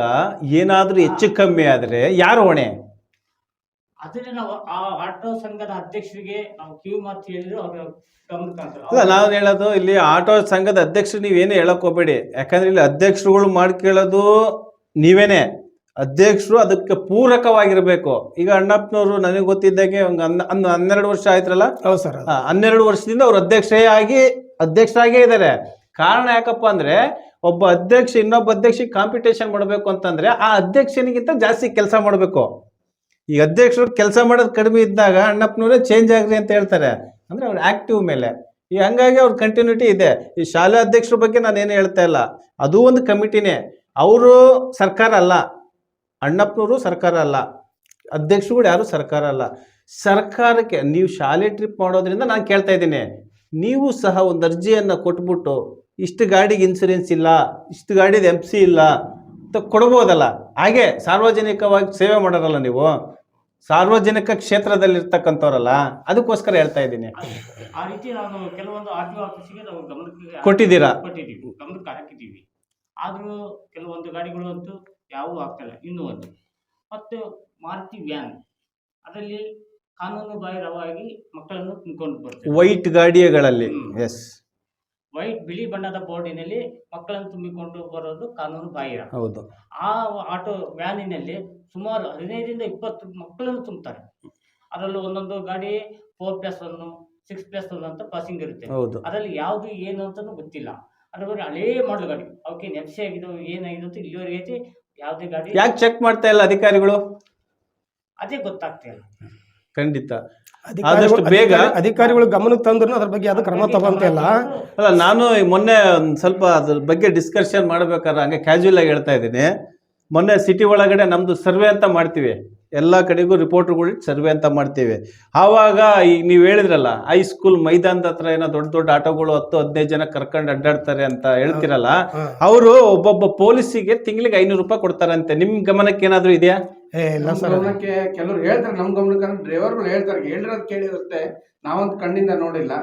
ಏನಾದರೂ ಹೆಚ್ಚು ಕಮ್ಮಿ ಆದ್ರೆ ಯಾರು ಹೊಣೆ? ಅದನ್ನ ನಾವು ಆ ಆಟೋ ಸಂಘದ ಅಧ್ಯಕ್ಷರಿಗೆ ನಾವು ಕಿವಿ ಮಾತು ಹೇಳಿದ್ರು ಅವ್ರ ಅಲ್ಲ ನಾನು ಹೇಳೋದು ಇಲ್ಲಿ ಆಟೋ ಸಂಘದ ಅಧ್ಯಕ್ಷರು ನೀವೇನು ಹೇಳಕ್ ಹೋಗ್ಬೇಡಿ. ಯಾಕಂದ್ರೆ ಇಲ್ಲಿ ಅಧ್ಯಕ್ಷರುಗಳು ಮಾಡ್ಕೊಳ್ಳೋದು ನೀವೇನೆ. ಅಧ್ಯಕ್ಷರು ಅದಕ್ಕೆ ಪೂರಕವಾಗಿರ್ಬೇಕು. ಈಗ ಅಣ್ಣಪ್ಪನವರು ನನಗೆ ಗೊತ್ತಿದ್ದಾಗೆ ಒಂದು ಹನ್ನ- ಹನ್ನ- ಹನ್ನೆರಡು ವರ್ಷ ಆಯ್ತಲ್ಲ? ಹೌದು ಸರ್ ಹನ್ನೆರಡು ವರ್ಷದಿಂದ ಅವ್ರು ಅಧ್ಯಕ್ಷರೇ ಆಗಿ ಅಧ್ಯಕ್ಷರಾಗೇ ಇದ್ದಾರೆ. ಕಾರಣ ಯಾಕಪ್ಪ ಅಂದ್ರೆ ಒಬ್ಬ ಅಧ್ಯಕ್ಷ ಇನ್ನೊಬ್ಬ ಅಧ್ಯಕ್ಷ ಕಾಂಪಿಟೇಷನ್ ಮಾಡಬೇಕು ಅಂತಂದ್ರೆ ಆ ಅಧ್ಯಕ್ಷನಿಗಿಂತ ಜಾಸ್ತಿ ಕೆಲಸ ಮಾಡಬೇಕು. ಈ ಅಧ್ಯಕ್ಷರು ಕೆಲಸ ಮಾಡೋದು ಕಡಿಮೆ ಇದ್ದಾಗ ಅಣ್ಣಪ್ಪನವರೇ ಚೇಂಜ್ ಆಗ್ರಿ ಅಂತ ಹೇಳ್ತಾರೆ. ಅಂದರೆ ಅವ್ರು ಆ್ಯಕ್ಟಿವ್ ಮೇಲೆ. ಈ ಹಂಗಾಗಿ ಅವ್ರ ಕಂಟಿನ್ಯೂಟಿ ಇದೆ. ಈ ಶಾಲೆ ಅಧ್ಯಕ್ಷರ ಬಗ್ಗೆ ನಾನು ಏನು ಹೇಳ್ತಾ ಇಲ್ಲ. ಅದು ಒಂದು ಕಮಿಟಿನೇ. ಅವರು ಸರ್ಕಾರ ಅಲ್ಲ. ಅಣ್ಣಪ್ಪನವರು ಸರ್ಕಾರ ಅಲ್ಲ. ಅಧ್ಯಕ್ಷರುಗಳು ಯಾರು ಸರ್ಕಾರ ಅಲ್ಲ. ಸರ್ಕಾರಕ್ಕೆ ನೀವು ಶಾಲೆ ಟ್ರಿಪ್ ಮಾಡೋದ್ರಿಂದ ನಾನು ಕೇಳ್ತಾ ಇದ್ದೀನಿ. ನೀವು ಸಹ ಒಂದು ಅರ್ಜಿಯನ್ನು ಕೊಟ್ಬಿಟ್ಟು ಇಷ್ಟು ಗಾಡಿಗೆ ಇನ್ಸೂರೆನ್ಸ್ ಇಲ್ಲ, ಇಷ್ಟು ಗಾಡಿದು ಎಂ ಸಿ ಇಲ್ಲ ಅಂತ ಕೊಡ್ಬೋದಲ್ಲ. ಹಾಗೆ ಸಾರ್ವಜನಿಕವಾಗಿ ಸೇವೆ ಮಾಡೋರಲ್ಲ ನೀವು. ಸಾರ್ವಜನಿಕ ಕ್ಷೇತ್ರದಲ್ಲಿರ್ತಕ್ಕಂಥವ್ರಲ್ಲ ಅದಕ್ಕೋಸ್ಕರ ಹೇಳ್ತಾ ಇದ್ದೀನಿ. ಆ ರೀತಿ ನಾನು ಕೆಲವೊಂದು ಆರ್ ಟಿ ಆಫೀಸಿಗೆ ನಾವು ಗಮನಕ್ಕೆ ಕೊಟ್ಟಿದ್ದೀರಾ? ಕೊಟ್ಟಿದ್ದೀವಿ. ಗಮನಕ್ಕೆ ಹಾಕಿದ್ದೀವಿ. ಆದರೂ ಕೆಲವೊಂದು ಗಾಡಿಗಳು ಅಂತೂ ಯಾವುವು ಆಗ್ತಿಲ್ಲ ಇನ್ನೂ ಒಂದು. ಮತ್ತು ಮಾರುತಿ ವ್ಯಾನ್. ಅದರಲ್ಲಿ ಕಾನೂನುಬಾಹಿರವಾಗಿ ಮಕ್ಕಳನ್ನು ತುಂಬಿಕೊಂಡು ಬರ್ತದೆ ವೈಟ್ ಗಾಡಿಗಳಲ್ಲಿ ಎಸ್ ವೈಟ್ ಬಿಳಿ ಬಣ್ಣದ ಬೋರ್ಡಿನಲ್ಲಿ ಮಕ್ಕಳನ್ನು ತುಂಬಿಕೊಂಡು ಬರೋದು ಕಾನೂನು ಬಾಹಿರ. ಹೌದು. ಆ ಆಟೋ ವ್ಯಾನಿನಲ್ಲಿ ಸುಮಾರು ಹದಿನೈದರಿಂದ ಇಪ್ಪತ್ತು ಮಕ್ಕಳನ್ನು ತುಂಬುತ್ತಾರೆ ಅದರಲ್ಲೂ ಒಂದೊಂದು ಗಾಡಿ four plus one six plus one ಅಂತ ಪಾಸಿಂಗ್ ಇರುತ್ತೆ. ಹೌದು. ಅದರಲ್ಲಿ ಯಾವುದು ಏನು ಅಂತಲೂ ಗೊತ್ತಿಲ್ಲ. ಅದ್ರ ಬಗ್ಗೆ ಹಳೇ ಮಾಡಲ್ ಗಾಡಿ. ಅವಕ್ಕೆ ನೆಪ್ಸಿ ಆಗಿದ್ದು ಏನಾಗಿದೆ ಅಂತ ಇಲ್ಲಿವರೆಗೆ ಐತಿ. ಯಾವುದೇ ಗಾಡಿ ಯಾಕೆ ಚೆಕ್ ಮಾಡ್ತಾ ಇಲ್ಲ ಅಧಿಕಾರಿಗಳು? ಅದೇ ಗೊತ್ತಾಗ್ತಾ ಇಲ್ಲ. ಖಂಡಿತ. ಆದಷ್ಟು ಬೇಗ- ಅಧಿಕಾರಿ- ಅಧಿಕಾರಿಗಳು ಗಮನಕ್ಕೆ ತಂದ್ರು ಅದ್ರ ಬಗ್ಗೆ ಅದು ಕ್ರಮ ತಗೊಂತಿಲ್ಲ ಅಲ್ಲ ನಾನು ಮೊನ್ನೆ ಒಂದ್ ಸ್ವಲ್ಪ ಅದ್ರ ಬಗ್ಗೆ ಡಿಸ್ಕಷನ್ ಮಾಡ್ಬೇಕಾದ್ರೆ ಹಂಗೆ ಕ್ಯಾಶುವಲ್ ಆಗಿ ಹೇಳ್ತಾ ಇದ್ದೀನಿ. ಮೊನ್ನೆ ಸಿಟಿ ಒಳಗಡೆ ನಮ್ದು ಸರ್ವೆ ಅಂತ ಮಾಡ್ತೀವಿ. ಎಲ್ಲ ಕಡೆಗೂ ರಿಪೋರ್ಟರ್ಗಳು ಸರ್ವೆ ಅಂತ ಮಾಡ್ತೀವಿ. ಆವಾಗ ಈಗ ನೀವು ಹೇಳಿದ್ರಲ್ಲ ಹೈಸ್ಕೂಲ್ ಮೈದಾನದ ಹತ್ರ ಏನೋ ದೊಡ್ಡ ದೊಡ್ಡ ಆಟೋಗಳು ಹತ್ತು ಹದಿನೈದು ಜನ ಕರ್ಕೊಂಡು ಅಡ್ಡಾಡ್ತಾರೆ ಅಂತ ಹೇಳ್ತಿರಲ್ಲ. ಅವರು ಒಬ್ಬೊಬ್ಬ ಪೊಲೀಸಿಗೆ ತಿಂಗಳಿಗೆ ಐನೂರು ರೂಪಾಯಿ ಕೊಡ್ತಾರಂತೆ. ನಿಮ್ ಗಮನಕ್ಕೆ ಏನಾದ್ರು ಇದೆಯಾ? ಏ ಇಲ್ಲ ನಮ್ ಸರ್ ಗಮನಕ್ಕೆ ಕೆಲವ್ರು ಹೇಳ್ತಾರೆ ನಮ್ ಗಮನಕ್ಕೆ ಅಂದ್ರೆ ಡ್ರೈವರ್ಗಳು ಹೇಳ್ತಾರೆ ಹೇಳಿರೋದು ಕೇಳಿರುತ್ತೆ ನಾವಂತ ಕಣ್ಣಿಂದ ನೋಡಿಲ್ಲ.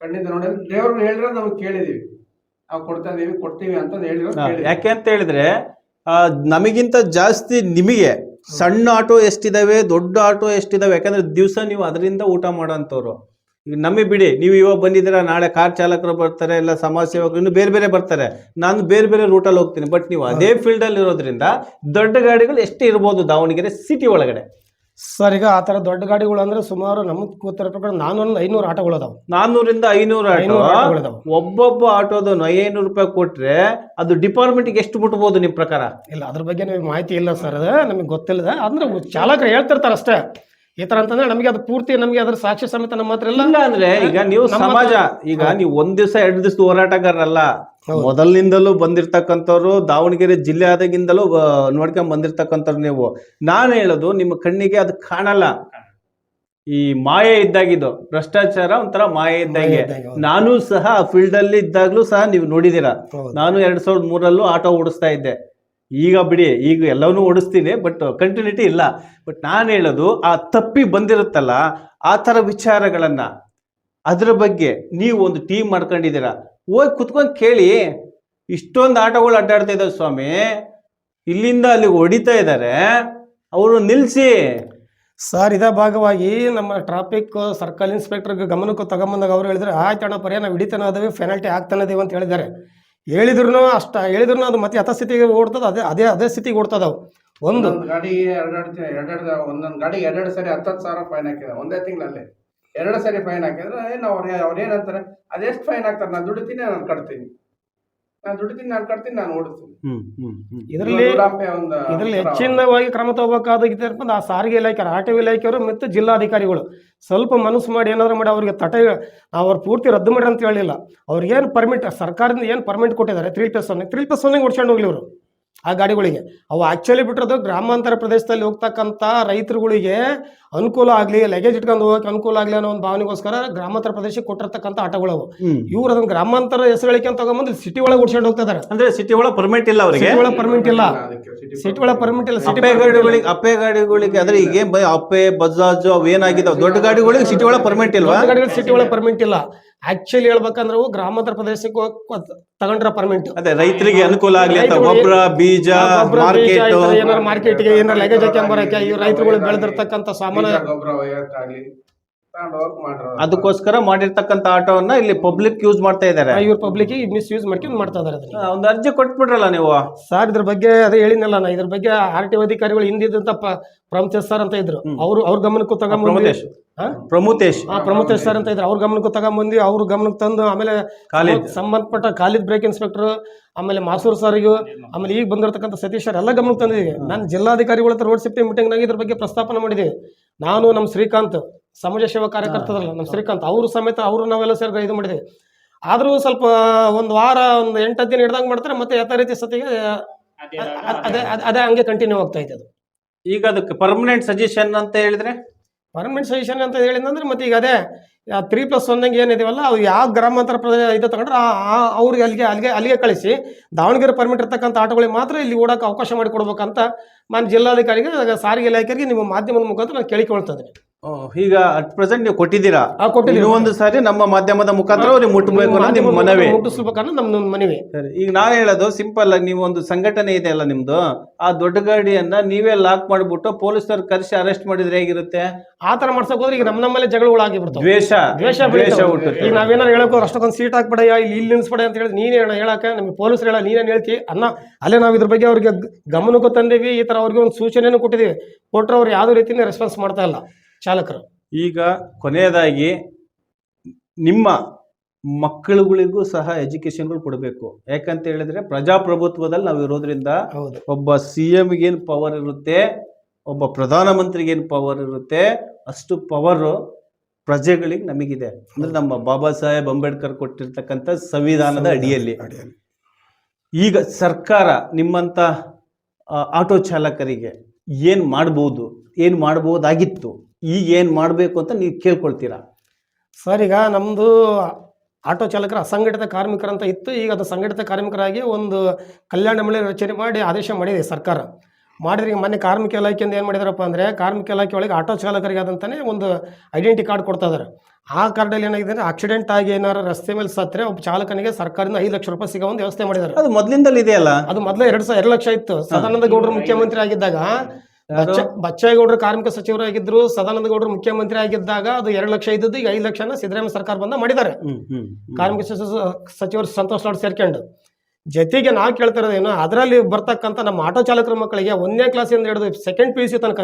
ಕಣ್ಣಿಂದ ನೋಡಿದ್ರೆ ಡ್ರೈವರ್ಗಳು ಹೇಳಿರೋದು ನಾವು ಕೇಳಿದೀವಿ. ನಾವು ಕೊಡ್ತಾ ಇದೀವಿ ಕೊಡ್ತೀವಿ ಅಂತ ಹೇಳಿರೋದು ಕೇಳಿದೀವಿ. ಯಾಕೆ ಅಂತ ಹೇಳಿದ್ರೆ ಆ, ನಮಗಿಂತ ಜಾಸ್ತಿ ನಿಮಗೆ ಸಣ್ಣ ಆಟೋ ಎಷ್ಟಿದಾವೆ ದೊಡ್ಡ ಆಟೋ ಎಷ್ಟಿದಾವೆ ಯಾಕಂದ್ರೆ ದಿವಸ ನೀವು ಅದರಿಂದ ಊಟ ಮಾಡೋಂಥವ್ರು ಈಗ ನಮಗೆ ಬಿಡಿ ನೀವು ಇವಾಗ ಬಂದಿದ್ದೀರಾ ನಾಳೆ ಕಾರ್ ಚಾಲಕರು ಬರ್ತಾರೆ ಇಲ್ಲ ಸಮಾಜ ಸೇವಕರು ಇನ್ನು ಬೇರೆ ಬೇರೆ ಬರ್ತಾರೆ. ನಾನು ಬೇರೆ ಬೇರೆ ರೂಟಲ್ಲಿ ಹೋಗ್ತೀನಿ ಬಟ್ ನೀವು ಅದೇ ಫೀಲ್ಡಲ್ಲಿ ಇರೋದ್ರಿಂದ ದೊಡ್ಡ ಗಾಡಿಗಳು ಎಷ್ಟು ಇರ್ಬೋದು ದಾವಣಗೆರೆ ಸಿಟಿ ಒಳಗಡೆ. ಸರ್ ಈಗ ಆ ತರ ದೊಡ್ಡ ಗಾಡಿಗಳು ಅಂದ್ರೆ ಸುಮಾರು ನಮ್ಗೆ ಕೂತಿರೋ ಪ್ರಕಾರ ನಾನೊಂದು ಐನೂರು ಆಟೋಗಳು ಅದಾವ. ನಾನ್ನೂರಿಂದ ಐನೂರು ಆಟೋ? ಐನೂರು ಆಟೋಗಳು ಅದಾವ. ಒಬ್ಬೊಬ್ಬ ಆಟೋದನ್ನು ಐನೂರು ರೂಪಾಯಿ ಕೊಟ್ರೆ ಅದು ಡಿಪಾರ್ಟ್ಮೆಂಟ್ಗೆ ಎಷ್ಟು ಮುಟ್ಬೋದು ನಿಮ್ಮ ಪ್ರಕಾರ? ಇಲ್ಲ ಅದ್ರ ಬಗ್ಗೆ ನಮಗೆ ಮಾಹಿತಿ ಇಲ್ಲ ಸರ್ ಅದು ನಮಗೆ ಗೊತ್ತಿಲ್ಲದ. ಅಂದ್ರೆ ಚಾಲಕರು ಹೇಳ್ತಿರ್ತಾರೆ ಅಷ್ಟೇ. ಈ ತರ ಅಂತಂದ್ರೆ ನಮಗೆ ಅದು ಪೂರ್ತಿ ನಮಗೆ ಅದ್ರ ಸಾಕ್ಷಿ ಸಮೇತ ನಮ್ಮ ಹತ್ರ ಇಲ್ಲ ಇಲ್ಲ ಅಂದ್ರೆ ಈಗ ನೀವು ಸಮಾಜ ಈಗ ನೀವು ಒಂದ್ ದಿವಸ ಎರಡು ದಿವಸ ಹೋರಾಟಗಾರರಲ್ಲ. ಮೊದಲಿನಿಂದಲೂ ಬಂದಿರ್ತಕ್ಕಂಥವ್ರು ದಾವಣಗೆರೆ ಜಿಲ್ಲೆ ಆದಾಗಿಂದಲೂ ನೋಡ್ಕೊಂಡ್ ಬಂದಿರ್ತಕ್ಕಂಥವ್ರು ನೀವು. ನಾನು ಹೇಳೋದು ನಿಮ್ಮ ಕಣ್ಣಿಗೆ ಅದು ಕಾಣಲ್ಲ. ಈ ಮಾಯೆ ಇದ್ದಾಗಿದ್ದು ಭ್ರಷ್ಟಾಚಾರ ಒಂಥರ ಮಾಯೆ ಇದ್ದಂಗೆ. ಇದ್ದಂಗೆ, ನಾನು ಸಹ ಆ ಫೀಲ್ಡ್ ಅಲ್ಲಿ ಇದ್ದಾಗ್ಲೂ ಸಹ ನೀವು ನೋಡಿದೀರಾ ನಾನು ಎರಡ್ ಸಾವಿರದ ಮೂರಲ್ಲೂ ಆಟೋ ಓಡಿಸ್ತಾ ಇದ್ದೆ. ಈಗ ಬಿಡಿ, ಈಗ ಎಲ್ಲವನ್ನೂ ಓಡಿಸ್ತೀನಿ ಬಟ್ ಕಂಟಿನ್ಯೂಟಿ ಇಲ್ಲ. ಬಟ್ ನಾನು ಹೇಳೋದು, ಆ ತಪ್ಪಿ ಬಂದಿರುತ್ತಲ್ಲ, ಆ ಥರ ವಿಚಾರಗಳನ್ನು, ಅದರ ಬಗ್ಗೆ ನೀವು ಒಂದು ಟೀಮ್ ಮಾಡ್ಕೊಂಡಿದ್ದೀರಾ? ಹೋಗಿ ಕುತ್ಕೊಂಡು ಕೇಳಿ. ಇಷ್ಟೊಂದು ಆಟಗಳು ಅಡ್ಡಾಡ್ತಾ ಇದ್ದಾರೆ ಸ್ವಾಮಿ. ಇಲ್ಲಿಂದ ಅಲ್ಲಿಗೆ ಹೊಡಿತಾ ಇದ್ದಾರೆ ಅವರು ನಿಲ್ಲಿಸಿ ಸರ್ ಇದ ಭಾಗವಾಗಿ ನಮ್ಮ ಟ್ರಾಫಿಕ್ ಸರ್ಕಲ್ ಇನ್ಸ್ಪೆಕ್ಟರ್ಗೆ ಗಮನಕ್ಕೆ ತಗೊಂಬಂದಾಗ ಅವರು ಹೇಳಿದ್ರೆ, ಆಯ್ತು ಅಣ್ಣ ಪರ್ಯ ನಾವು ಹಿಡಿತಾನೆ ಅದೇವಿ ಫೆನಾಲ್ಟಿ ಆಗ್ತಾನೆ ಅದೇವಿ ಅಂತ ಹೇಳಿದ್ದಾರೆ. ಹೇಳಿದ್ರು ಅಷ್ಟ ಹೇಳಿದ್ರು ಅದು ಮತ್ತೆ ಯಥಾಸ್ಥಿತಿಗೆ ಓಡ್ತದ, ಅದೇ ಅದೇ ಅದೇ ಸ್ಥಿತಿಗೆ ಓಡ್ತದವು. ಒಂದು. ಗಾಡಿ ಎರಡೆರಡು ಎರಡೆರಡು ಒಂದೊಂದು ಗಾಡಿ ಎರಡೆರಡು ಸರಿ ಹತ್ತತ್ತು ಸಾವಿರ ಫೈನ್ ಹಾಕಿದ, ಒಂದೇ ತಿಂಗಳಲ್ಲಿ. ಎರಡು ಸರಿ ಫೈನ್ ಹಾಕಿದ್ರೆ ಏನು ಅವ್ರು ಅವ್ರು ಏನಂತಾರೆ ಅದೆಷ್ಟು ಫೈನ್ ಹಾಕ್ತಾರೆ ನಾನು ದುಡಿತೀನಿ, ನಾನು ಕಟ್ತೀನಿ. ನಾನು ದುಡಿತೀನಿ ನಾನು ಕಟ್ತೀನಿ ನಾನು ಓಡಿಸ್ತೀನಿ. ಹ್ಮ್ ಹ್ಮ್ ಹ್ಮ್. ಇದರಲ್ಲಿ ಒಂದು ಇದರಲ್ಲಿ ಹೆಚ್ಚಿನವಾಗಿ ಕ್ರಮ ತಗೋಬೇಕಾದ ಆ ಸಾರಿಗೆ ಇಲಾಖೆ ಆಟವಿ ಇಲಾಖೆಯವರು ಮತ್ತು ಜಿಲ್ಲಾಧಿಕಾರಿಗಳು. ಸ್ವಲ್ಪ ಮನಸ್ಸು ಮಾಡಿ ಏನಾದ್ರು ಮಾಡಿ ಅವ್ರಿಗೆ ತಟೆ ನಾವು ಅವ್ರು ಪೂರ್ತಿ ರದ್ದು ಮಾಡಿ ಅಂತ ಹೇಳಿಲ್ಲ. ಅವ್ರಿಗೆ ಏನು ಪರ್ಮಿಟ್ ಸರ್ಕಾರದಿಂದ ಏನು ಪರ್ಮಿಟ್ ಕೊಟ್ಟಿದ್ದಾರೆ? Three plus one three plus ಒನ್ಗೆ ಓಡಿಸ್ಕೊಂಡು ಹೋಗ್ಲಿ ಅವರು ಆ ಗಾಡಿಗಳಿಗೆ. ಅವು ಆಕ್ಚುಲಿ ಬಿಟ್ಟಿರೋದು ಗ್ರಾಮಾಂತರ ಪ್ರದೇಶದಲ್ಲಿ ಹೋಗ್ತಕ್ಕಂಥ ರೈತರುಗಳಿಗೆ ಅನುಕೂಲ ಆಗಲಿ ಲಗೇಜ್ ಇಟ್ಕೊಂಡು ಹೋಗಕ್ಕೆ ಅನುಕೂಲ ಆಗಲಿ ಅನ್ನೋ ಒಂದು ಭಾವನೆಗೋಸ್ಕರ ಗ್ರಾಮಾಂತರ ಪ್ರದೇಶಕ್ಕೆ ಕೊಟ್ಟಿರ್ತಕ್ಕಂಥ ಆಟಗಳು ಅವು. ಇವ್ರು ಅದನ್ನ ಗ್ರಾಮಾಂತರ ಹೆಸರುಗಳಿಕೆ ಅಂತ ತಗೊಂಬಂದು ಸಿಟಿ ಒಳಗೆ ಓಡಿಸ್ಕೊಂಡು ಹೋಗ್ತಾ ಅಂದ್ರೆ ಸಿಟಿ ಒಳಗೆ ಪರ್ಮಿಟ್ ಇಲ್ಲ ಅವರಿಗೆ? ಸಿಟಿ ಒಳಗೆ ಪರ್ಮಿಟ್ ಇಲ್ಲ. ಸಿಟಿ ಒಳಗೆ ಪರ್ಮಿಟ್ ಇಲ್ಲ. ಸಿಟಿ ಅಪ್ಪೆ ಗಾಡಿಗಳಿಗೆ ಅಪ್ಪೆ ಗಾಡಿಗಳಿಗೆ ಅಂದ್ರೆ ಈಗ ಬೈ ಅಪ್ಪೆ ಬಜಾಜ್ ಅವು ಏನಾಗಿದ್ದಾವೆ? ದೊಡ್ಡ ಗಾಡಿಗಳಿಗೆ ಸಿಟಿ ಒಳಗೆ ಪರ್ಮಿಟ್ ಇಲ್ವಾ? ಗಾಡಿಗಳು ಸಿಟಿ ಒಳಗೆ ಪರ್ಮಿಟ್ ಇಲ್ಲ. ಆಕ್ಚುಲಿ ಹೇಳ್ಬೇಕಂದ್ರೆ ಅವು ಗ್ರಾಮಾಂತರ ಪ್ರದೇಶಕ್ಕೆ ತಗೊಂಡ್ರ ಪರ್ಮಿಂಟ್ ಅದೇ ರೈತರಿಗೆ ಅನುಕೂಲ ಆಗ್ಲಿ ಅಂತ ಗೊಬ್ಬರ ಬೀಜ ಮಾರ್ಕೆಟ್ ಏನಾರ ಮಾರ್ಕೆಟ್ಗೆ ಏನಾರ ಲಗೇಜ್ ಹಾಕ್ಯಂಬರಕ್ಕೆ ಈ ರೈತರುಗಳು ಬೆಳೆದಿರ್ತಕ್ಕಂಥ ಸಾಮಾನ್ಯ ತಗೊಂಡು ಅದಕ್ಕೋಸ್ಕರ ಮಾಡಿರ್ತಕ್ಕಂತ ಆಟೋವನ್ನ ಇಲ್ಲಿ ಪಬ್ಲಿಕ್ ಯೂಸ್ ಮಾಡ್ತಾ ಇದ್ದಾರೆ ಇವ್ರು ಪಬ್ಲಿಕ್ ಮಿಸ್ ಯೂಸ್ ಮಾಡ್ಕೊಂಡು ಮಾಡ್ತಾ ಇದಾರೆ ಒಂದು ಅರ್ಜಿ ಕೊಟ್ಬಿಟ್ರಲ್ಲ ನೀವು? ಸರ್ ಇದ್ರ ಬಗ್ಗೆ ಅದೇ ಹೇಳಿನಲ್ಲ ನಾ ಇದ್ರ ಬಗ್ಗೆ ಆರ್ ಟಿ ಅಧಿಕಾರಿಗಳು ಹಿಂದಿದ್ದಂತ ಪ್ರಮುಖ ಸರ್ ಅಂತ ಇದ್ರು. ಅವ್ರು ಅವ್ರ ಗಮನಕ್ಕೂ ತಗೊಂಬಂದು ಪ್ರಮುತೇಶ್. ಆ ಪ್ರಮುತೇಶ್ ಸರ್ ಅಂತ ಇದ್ರೆ ಅವ್ರ ಗಮನಕ್ಕೂ ತಗೊಂಬಂದು ಅವ್ರ ಗಮನಕ್ಕೆ ತಂದು ಆಮೇಲೆ ಖಾಲಿದ್. ಸಂಬಂಧಪಟ್ಟ ಖಾಲಿದ್ ಬ್ರೇಕ್ ಇನ್ಸ್ಪೆಕ್ಟರ್ ಆಮೇಲೆ ಮಾಸೂರ್ ಸರ್ಗೂ ಆಮೇಲೆ ಈಗ ಬಂದಿರತಕ್ಕಂಥ ಸತೀಶ್ ಸರ್ ಎಲ್ಲ ಗಮನಕ್ಕೆ ತಂದಿದ್ದೀವಿ ನಾನು ಜಿಲ್ಲಾಧಿಕಾರಿಗಳ ಹತ್ರ ರೋಡ್ ಸೇಫ್ಟಿ ಮೀಟಿಂಗ್ನಾಗ ಇದ್ರ ಬಗ್ಗೆ ಪ್ರಸ್ತಾಪನೆ ಮಾಡಿದ್ದೀವಿ ನಾನು ನಮ್ಮ ಶ್ರೀಕಾಂತ್ ಸಮಾಜ ಸೇವಾ ಕಾರ್ಯಕರ್ತರಲ್ಲ ನಮ್ಮ ಶ್ರೀಕಾಂತ್ ಅವರು ಸಮೇತ ಅವರು ನಾವೆಲ್ಲ ಸೇರಿ ಇದು ಮಾಡಿದ್ದೀವಿ ಆದರೂ ಸ್ವಲ್ಪ ಒಂದು ವಾರ ಒಂದು ಎಂಟು ದಿನ ಹಿಡ್ದಂಗೆ ಮಾಡ್ತಾರೆ ಮತ್ತೆ ಯಥಾರೀತಿ ಸತಿಗೆ ಅದೇ ಅ- ಅದೇ ಅದೇ- ಅದೇ ಹಂಗೆ ಕಂಟಿನ್ಯೂ ಆಗ್ತಾ ಇದೆ ಅದು ಈಗ ಅದಕ್ಕೆ ಪರ್ಮನೆಂಟ್ ಸಜೆಷನ್ ಅಂತ ಹೇಳಿದ್ರೆ? ಪರ್ಮನೆಂಟ್ ಸಜೆಷನ್ ಅಂತ ಹೇಳಿದಂದ್ರೆ ಮತ್ತೆ ಈಗ ಅದೇ ತ್ರೀ ಪ್ಲಸ್ ಒಂದಂಗೆ ಏನಿದೆಯಲ್ಲ ಅವು ಯಾವ ಗ್ರಾಮಾಂತರ ಪ್ರದೇಶ ಇದು ತಗೊಂಡ್ರೆ ಅವ್ರಿಗೆ ಅಲ್ಲಿಗೆ ಅಲ್ಲಿಗೆ ಅಲ್ಲಿಗೆ ಕಳಿಸಿ. ದಾವಣಗೆರೆ ಪರ್ಮಿಟ್ ಇರ್ತಕ್ಕಂಥ ಆಟೋಗಳಿಗೆ ಮಾತ್ರ ಇಲ್ಲಿ ಓಡಕ್ಕೆ ಅವಕಾಶ ಮಾಡಿಕೊಡ್ಬೇಕಂತ ನಾನು ಜಿಲ್ಲಾಧಿಕಾರಿಗೆ, ಸಾರಿಗೆ ಇಲಾಖೆಗೆ ನಿಮ್ಮ ಮಾಧ್ಯಮದ ಮುಖಾಂತರ ನಾನು ಕೇಳಿಕೊಳ್ತಾ ಇದ್ದೀನಿ. ಈಗ ಅಟ್ ಪ್ರೆಸೆಂಟ್ ನೀವು ಕೊಟ್ಟಿದ್ದೀರಾ? ಆ ಕೊಟ್ಟಿದ್ದೀವಿ. ಒಂದು ಸಾರಿ ನಮ್ಮ ಮಾಧ್ಯಮದ ಮುಖಾಂತರ ಅವ್ರಿಗೆ ಮುಟ್ಟಬೇಕು ನಿಮ್ಮ ಮನವಿ. ನಮ್ಮ ಮನವಿ. ಸರಿ ಈಗ ನಾನು ಹೇಳೋದು ಸಿಂಪಲ್ ಆಗಿ ನೀವು ಒಂದು ಸಂಘಟನೆ ಇದೆ ಅಲ್ಲ ನಿಮ್ದು ಆ ದೊಡ್ಡ ಗಾಡಿಯನ್ನ ನೀವೇ ಲಾಕ್ ಮಾಡಿಬಿಟ್ಟು ಪೊಲೀಸರು ಕರೆಸಿ ಅರೆಸ್ಟ್ ಮಾಡಿದ್ರೆ ಹೇಗಿರುತ್ತೆ? ಆ ತರ ಮಾಡ್ಸಕ್ ಹೋದ್ರೆ ಈಗ ನಮ್ಮ ನಮ್ಮಲ್ಲೇ ಜಗಳಗಳಾಗಿ ಬಿಡ್ತಾವೆ ದ್ವೇಷ. ದ್ವೇಷ ದ್ವೇಷ ಬೆಳೀತಾವೆ. ಹುಟ್ಟುತ್ತೆ. ಈಗ ನಾವೇನಾರು ಹೇಳಕ್ ಹೋದ್ರೆ ಅಷ್ಟೊಂದು ಸೀಟ್ ಹಾಕ್ಬೇಡಯ್ಯ ಇಲ್ಲಿ ಇಲ್ಲಿ ನಿಲ್ಸ್ಬೇಡ ಅಂತ ಹೇಳಿ ನೀನೇ ಹೇಳ ಹೇಳಕ ನಮಗೆ ಪೊಲೀಸರು ಹೇಳ ನೀನೇನು ಹೇಳ್ತಿ? ಅನ್ನ ಅಲ್ಲೇ ನಾವು ಇದ್ರ ಬಗ್ಗೆ ಅವ್ರಿಗೆ ಗ- ಗಮನಕ್ಕೂ ತಂದೀವಿ ಈ ತರ ಅವ್ರಿಗೆ ಒಂದು ಸೂಚನೆಯನ್ನು ಕೊಟ್ಟಿದ್ದೀವಿ ಕೊಟ್ಟರೆ ಅವ್ರು ಯಾವುದೇ ರೀತಿಯಿಂದ ರೆಸ್ಪಾನ್ಸ್ ಮಾಡ್ತಾ ಇಲ್ಲ. ಚಾಲಕರು. ಈಗ ಕೊನೆಯದಾಗಿ ನಿಮ್ಮ ಮಕ್ಕಳುಗಳಿಗೂ ಸಹ ಎಜುಕೇಶನ್ಗಳು ಕೊಡಬೇಕು. ಯಾಕಂತ ಹೇಳಿದ್ರೆ ಪ್ರಜಾಪ್ರಭುತ್ವದಲ್ಲಿ ನಾವು ಇರೋದ್ರಿಂದ ಹೌದು. ಒಬ್ಬ ಸಿ ಏನು ಪವರ್ ಇರುತ್ತೆ ಒಬ್ಬ ಪ್ರಧಾನಮಂತ್ರಿಗೆ ಏನು ಪವರ್ ಇರುತ್ತೆ ಅಷ್ಟು ಪವರು ಪ್ರಜೆಗಳಿಗೆ ನಮಗಿದೆ. ಅಂದ್ರೆ ನಮ್ಮ ಬಾಬಾ ಸಾಹೇಬ್ ಅಂಬೇಡ್ಕರ್ ಕೊಟ್ಟಿರ್ತಕ್ಕಂಥ ಸಂವಿಧಾನದ ಅಡಿಯಲ್ಲಿ. ಅಡಿಯಲ್ಲಿ. ಈಗ ಸರ್ಕಾರ ನಿಮ್ಮಂತ ಆ, ಆಟೋ ಚಾಲಕರಿಗೆ ಏನು ಮಾಡ್ಬೋದು ಏನು ಮಾಡ್ಬೋದಾಗಿತ್ತು? ಈಗ ಏನು ಮಾಡಬೇಕು ಅಂತ ನೀವು ಕೇಳ್ಕೊಳ್ತೀರಾ? ಸರ್ ಈಗ ನಮ್ಮದು ಆಟೋ ಚಾಲಕರ ಅಸಂಘಟಿತ ಕಾರ್ಮಿಕರಂತ ಇತ್ತು. ಈಗ ಅದು ಸಂಘಟಿತ ಕಾರ್ಮಿಕರಾಗಿ ಒಂದು ಕಲ್ಯಾಣ ಮಳೆ ರಚನೆ ಮಾಡಿ ಆದೇಶ ಮಾಡಿದೆ ಸರ್ಕಾರ. ಮಾಡಿದ್ರೆ ಈಗ ಮೊನ್ನೆ ಕಾರ್ಮಿಕ ಇಲಾಖೆಯಿಂದ ಏನು ಮಾಡಿದಾರಪ್ಪ ಅಂದರೆ ಕಾರ್ಮಿಕ ಇಲಾಖೆ ಒಳಗೆ ಆಟೋ ಚಾಲಕರಿಗೆ ಆದಂತಾನೆ ಒಂದು ಐಡೆಂಟಿ ಕಾರ್ಡ್ ಕೊಡ್ತಾ ಇದ್ದಾರೆ ಆ ಕಾರ್ಡಲ್ಲಿ ಏನಾಗಿದೆ ಅಂದರೆ ಆಕ್ಸಿಡೆಂಟ್ ಆಗಿ ಏನಾರು ರಸ್ತೆ ಮೇಲೆ ಸತ್ತರೆ ಒಬ್ಬ ಚಾಲಕನಿಗೆ ಸರ್ಕಾರದಿಂದ ಐದು ಲಕ್ಷ ರೂಪಾಯಿ ಸಿಗೋ ಒಂದು ವ್ಯವಸ್ಥೆ ಮಾಡಿದ್ದಾರೆ ಅದು ಮೊದಲಿಂದಲೇ ಇದೆಯಲ್ಲ? ಅದು ಮೊದಲು ಎರಡು ಸಾವಿರ ಎರಡು ಲಕ್ಷ ಇತ್ತು. ಸದಾನಂದ ಗೌಡರು ಮುಖ್ಯಮಂತ್ರಿ ಆಗಿದ್ದಾಗ ಬಚ್ಚೇಗೌಡರು ಕಾರ್ಮಿಕ ಸಚಿವರಾಗಿದ್ರು ಸದಾನಂದ ಗೌಡರು ಮುಖ್ಯಮಂತ್ರಿ ಆಗಿದ್ದಾಗ ಅದು ಎರಡು ಲಕ್ಷ ಇದ್ದದ್ದು ಈಗ ಐದು ಲಕ್ಷನ ಸಿದ್ದರಾಮಯ್ಯ ಸರ್ಕಾರ ಬಂದ ಮಾಡಿದ್ದಾರೆ. ಕಾರ್ಮಿಕ ಸಚಿವ- ಸಚಿವರು ಸಂತೋಷ್ ಲಾಡ್ ಸೇರ್ಕೊಂಡು. ಜೊತೆಗೆ ನಾವು ಕೇಳ್ತಾ ಇರೋದೇನು ಅದರಲ್ಲಿ ಬರ್ತಕ್ಕಂಥ ನಮ್ಮ ಆಟೋ ಚಾಲಕರ ಮಕ್ಕಳಿಗೆ ಒಂದನೇ ಕ್ಲಾಸಿಂದ ಹಿಡಿದು ಸೆಕೆಂಡ್ ಪಿ ಯು ಸಿ ತನಕ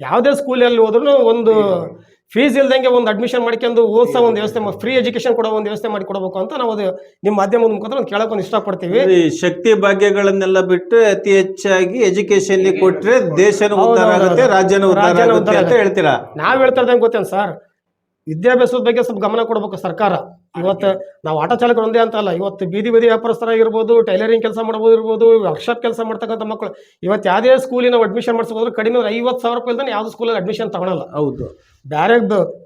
ಯಾವುದೇ ಸ್ಕೂಲಲ್ಲಿ ಹೋದ್ರೂ ಒಂದು ಫೀಸ್ ಇಲ್ದಂಗೆ ಒಂದು ಅಡ್ಮಿಷನ್ ಮಾಡ್ಕೊಂಡು ಓದಿಸೋ ಒಂದು ವ್ಯವಸ್ಥೆ ಫ್ರೀ ಎಜುಕೇಶನ್ ಕೊಡೋ ಒಂದು ವ್ಯವಸ್ಥೆ ಮಾಡಿ ಕೊಡಬೇಕು ಅಂತ ನಾವು ಅದು ನಿಮ್ಮ ಮಾಧ್ಯಮದ ಮುಖಾಂತರ ಒಂದು ಕೇಳಕ್ಕೆ ಒಂದು ಇಷ್ಟಪಡ್ತೀವಿ. ಈ ಶಕ್ತಿ ಭಾಗ್ಯಗಳನ್ನೆಲ್ಲ ಬಿಟ್ಟು ಅತಿ ಹೆಚ್ಚಾಗಿ ಎಜುಕೇಶನ್ ಕೊಟ್ರೆ ದೇಶನೂ ಉದ್ದಾರ ಉದ್ಧಾರ ಆಗುತ್ತೆ ರಾಜ್ಯನೂ ಉದ್ಧಾರ ರಾಜ್ಯನ ಆಗುತ್ತೆ ಉದ್ಧಾರ ಅಂತ ಹೇಳ್ತೀರಾ? ನಾವು ಹೇಳ್ತಾ ಇದ್ದಂಗೆ ಗೊತ್ತೇನು ಸರ್? ವಿದ್ಯಾಭ್ಯಾಸದ ಬಗ್ಗೆ ಸ್ವಲ್ಪ ಗಮನ ಕೊಡಬೇಕು ಸರ್ಕಾರ. ಇವತ್ತು ನಾವು ಆಟೋ ಚಾಲಕರು ಒಂದೇ ಅಂತ ಅಲ್ಲ. ಇವತ್ತು ಬೀದಿ ಬೀದಿ ವ್ಯಾಪಾರಸ್ಥರಾಗಿರ್ಬೋದು ಟೈಲರಿಂಗ್ ಕೆಲಸ ಮಾಡ್ಬೋದು ಇರ್ಬೋದು ವರ್ಕ್ಶಾಪ್ ಕೆಲಸ ಮಾಡ್ತಕ್ಕಂಥ ಮಕ್ಕಳು ಇವತ್ತು ಯಾವುದೇ ಸ್ಕೂಲಿನ ನಾವು ಅಡ್ಮಿಷನ್ ಮಾಡಿಸ್ಬೋದ್ರೆ ಕಡಿಮೆ ಐವತ್ತು ಸಾವಿರ ರೂಪಾಯಿ ಇಲ್ದೇ ಯಾವುದೇ ಸ್ಕೂಲಲ್ಲಿ ಅಡ್ಮಿಷನ್ ತಗೊಳಲ್ಲ. ಹೌದು. ಬೇರೆ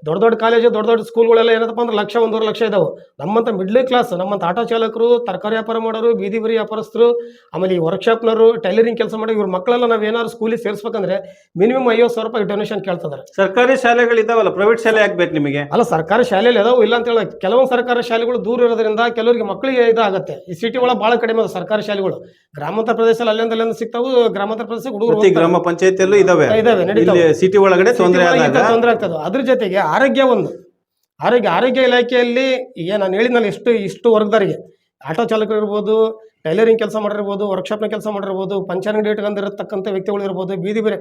ದೊಡ್ಡ ದೊಡ್ಡ ಕಾಲೇಜು ದೊಡ್ಡ ದೊಡ್ಡ ಸ್ಕೂಲ್ಗಳೆಲ್ಲ ಏನಪ್ಪ ಅಂದ್ರೆ ಲಕ್ಷ ಒಂದೂವರೆ ಲಕ್ಷ ಇದಾವೆ. ನಮ್ಮಂಥ ಮಿಡ್ಲ್ ಕ್ಲಾಸ್ ನಮ್ಮಂಥ ಆಟೋ ಚಾಲಕರು ತರಕಾರಿ ವ್ಯಾಪಾರ ಮಾಡೋರು ಬೀದಿ ಬರಿ ವ್ಯಾಪಾರಸ್ಥರು ಆಮೇಲೆ ಈ ವರ್ಕ್ಶಾಪ್ನವರು ಟೈಲರಿಂಗ್ ಕೆಲಸ ಮಾಡೋ ಇವ್ರ ಮಕ್ಕಳೆಲ್ಲ ನಾವು ಏನಾದ್ರು ಸ್ಕೂಲಿಗೆ ಸೇರಿಸ್ಬೇಕಂದ್ರೆ ಮಿನಿಮಮ್ ಐವತ್ತು ಸಾವಿರ ರೂಪಾಯಿ ಡೊನೇಷನ್ ಕೇಳ್ತಿದ್ದಾರೆ ಸರ್ಕಾರಿ ಶಾಲೆಗಳು ಇದಾವಲ್ಲ ಪ್ರೈವೇಟ್ ಶಾಲೆ ಆಗ್ಬೇಕು ನಿಮಗೆ? ಅಲ್ಲ ಸರ್ಕಾರಿ ಶಾಲೆಯಲ್ಲಿ ಇದಾವೆ ಇಲ್ಲ ಅಂತ ಹೇಳಿ ಕೆಲವೊಂದು ಸರ್ಕಾರಿ ಶಾಲೆಗಳು ದೂರ ಇರೋದ್ರಿಂದ ಕೆಲವರಿಗೆ ಮಕ್ಕಳಿಗೆ ಇದಾಗುತ್ತೆ. ಈ ಸಿಟಿ ಒಳಗೆ ಭಾಳ ಕಡಿಮೆ ಅದ ಸರ್ಕಾರಿ ಶಾಲೆಗಳು. ಗ್ರಾಮಾಂತರ ಪ್ರದೇಶದಲ್ಲಿ ಅಲ್ಲಿಂದ ಅಲ್ಲಿಂದ ಸಿಗ್ತಾವು ಗ್ರಾಮಾಂತರ ಪ್ರದೇಶ ಹುಡುಗರು ಗ್ರಾಮ ಪಂಚಾಯತಿಯಲ್ಲೂ ಇದಾವೆ. ಇದಾವೆ ಸಿಟಿ ಒಳಗಡೆ ತೊಂದರೆ ತೊಂದರೆ ಆಗ್ತದೆ. ಅದ್ರ ಜೊತೆಗೆ ಆರೋಗ್ಯ ಒಂದು ಆರೋಗ್ಯ ಆರೋಗ್ಯ ಇಲಾಖೆಯಲ್ಲಿ ಏನು ನಾನು ಹೇಳಿದ್ನಲ್ಲ ಎಷ್ಟು ಇಷ್ಟು ವರ್ಗದವರಿಗೆ. ಆಟೋ ಚಾಲಕರು ಇರ್ಬೋದು ಟೈಲರಿಂಗ್ ಕೆಲಸ ಮಾಡಿರ್ಬೋದು ವರ್ಕ್ಶಾಪ್ನ ಕೆಲಸ ಮಾಡಿರ್ಬೋದು ಪಂಚಾಂಗಡಿ ಇಟ್ಕೊಂಡಿರತಕ್ಕಂಥ ವ್ಯಕ್ತಿಗಳು ಇರ್ಬೋದು ಬೀದಿ ಬೇರೆ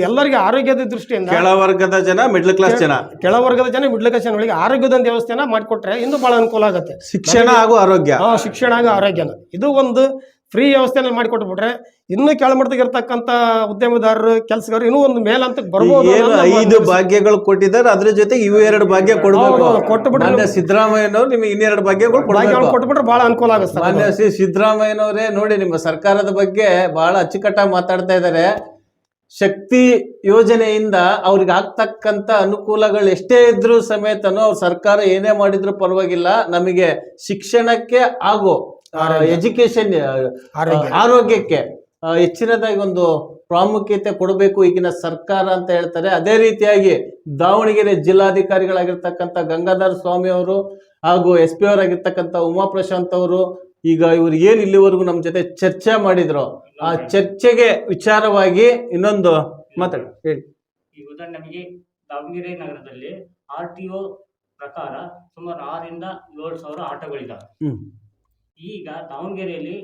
ಎಲ್ಲರಿಗೆ ಆರೋಗ್ಯದ ದೃಷ್ಟಿಯಿಂದ ಕೆಳವರ್ಗದ ಜನ ಮಿಡ್ಲ್ ಕ್ಲಾಸ್ ಜನ. ಕೆಳವರ್ಗದ ಜನ ಮಿಡ್ಲ್ ಕ್ಲಾಸ್ ಜನಗಳಿಗೆ ಆರೋಗ್ಯದ ವ್ಯವಸ್ಥೆನ ಮಾಡಿಕೊಟ್ರೆ ಇನ್ನೂ ಭಾಳ ಅನುಕೂಲ ಆಗುತ್ತೆ. ಶಿಕ್ಷಣ ಹಾಗೂ ಆರೋಗ್ಯ. ಆ ಶಿಕ್ಷಣ ಹಾಗೂ ಆರೋಗ್ಯನ. ಇದು ಒಂದು ಫ್ರೀ ವ್ಯವಸ್ಥೆನ ಮಾಡಿಕೊಟ್ಬಿಟ್ರೆ ಇನ್ನೂ ಕೆಳಮಟ್ಟದಾಗ ಇರ್ತಕ್ಕಂಥ ಉದ್ಯಮದಾರರು ಕೆಲಸಗಾರರು ಇನ್ನೂ ಒಂದು ಮೇಲಂತ ಬರ್ಬೋದು ಏನು ಐದು ಭಾಗ್ಯಗಳು ಕೊಟ್ಟಿದ್ದಾರೆ ಅದ್ರ ಜೊತೆ ಇವು ಎರಡು ಭಾಗ್ಯ ಕೊಡ್ಬೇಕು. ಕೊಟ್ಟುಬಿಟ್ಟು ಸಿದ್ದರಾಮಯ್ಯನವ್ರು ನಿಮಗೆ ಇನ್ನೆರಡು ಭಾಗ್ಯಗಳು ಕೊಡ್ಬೇಕು. ಕೊಟ್ಬಿಟ್ರೆ ಬಹಳ ಅನುಕೂಲ ಆಗುತ್ತೆ ಮಾನ್ಯ ಶ್ರೀ ಸಿದ್ದರಾಮಯ್ಯನವರೇ ನೋಡಿ ನಿಮ್ಮ ಸರ್ಕಾರದ ಬಗ್ಗೆ ಬಹಳ ಅಚ್ಚುಕಟ್ಟಾಗಿ ಮಾತಾಡ್ತಾ ಇದ್ದಾರೆ. ಶಕ್ತಿ ಯೋಜನೆಯಿಂದ ಅವ್ರಿಗೆ ಆಗ್ತಕ್ಕಂಥ ಅನುಕೂಲಗಳು ಎಷ್ಟೇ ಇದ್ರೂ ಸಮೇತನೂ ಅವ್ರ ಸರ್ಕಾರ ಏನೇ ಮಾಡಿದ್ರು ಪರವಾಗಿಲ್ಲ. ನಮಗೆ ಶಿಕ್ಷಣಕ್ಕೆ ಹಾಗೂ ಎಜುಕೇಶನ್ ಆರೋಗ್ಯ. ಆರೋಗ್ಯಕ್ಕೆ ಹೆಚ್ಚಿನದಾಗಿ ಒಂದು ಪ್ರಾಮುಖ್ಯತೆ ಕೊಡಬೇಕು ಈಗಿನ ಸರ್ಕಾರ ಅಂತ ಹೇಳ್ತಾರೆ. ಅದೇ ರೀತಿಯಾಗಿ ದಾವಣಗೆರೆ ಜಿಲ್ಲಾಧಿಕಾರಿಗಳಾಗಿರ್ತಕ್ಕಂಥ ಗಂಗಾಧರ ಸ್ವಾಮಿ ಅವರು ಹಾಗೂ ಎಸ್ ಪಿ ಅವರಾಗಿರ್ತಕ್ಕಂಥ ಉಮಾ ಪ್ರಶಾಂತ್ ಅವರು ಈಗ ಇವರು ಏನು ಇಲ್ಲಿವರೆಗೂ ನಮ್ಮ ಜೊತೆ ಚರ್ಚೆ ಮಾಡಿದ್ರು ಆ ಚರ್ಚೆಗೆ ವಿಚಾರವಾಗಿ ಇನ್ನೊಂದು ಮಾತಾಡಿ. ಹೇಳಿ. ಈ ಉದಾಹರಣೆ ನಮಗೆ ದಾವಣಗೆರೆ ನಗರದಲ್ಲಿ ಆರ್ ಟಿ ಒ ಪ್ರಕಾರ ಸುಮಾರು ಆರರಿಂದ ಏಳು ಸಾವಿರ ಆಟೋಗಳಿದ್ದಾವೆ ಹ್ಮ್. ಈಗ ದಾವಣಗೆರೆಯಲ್ಲಿ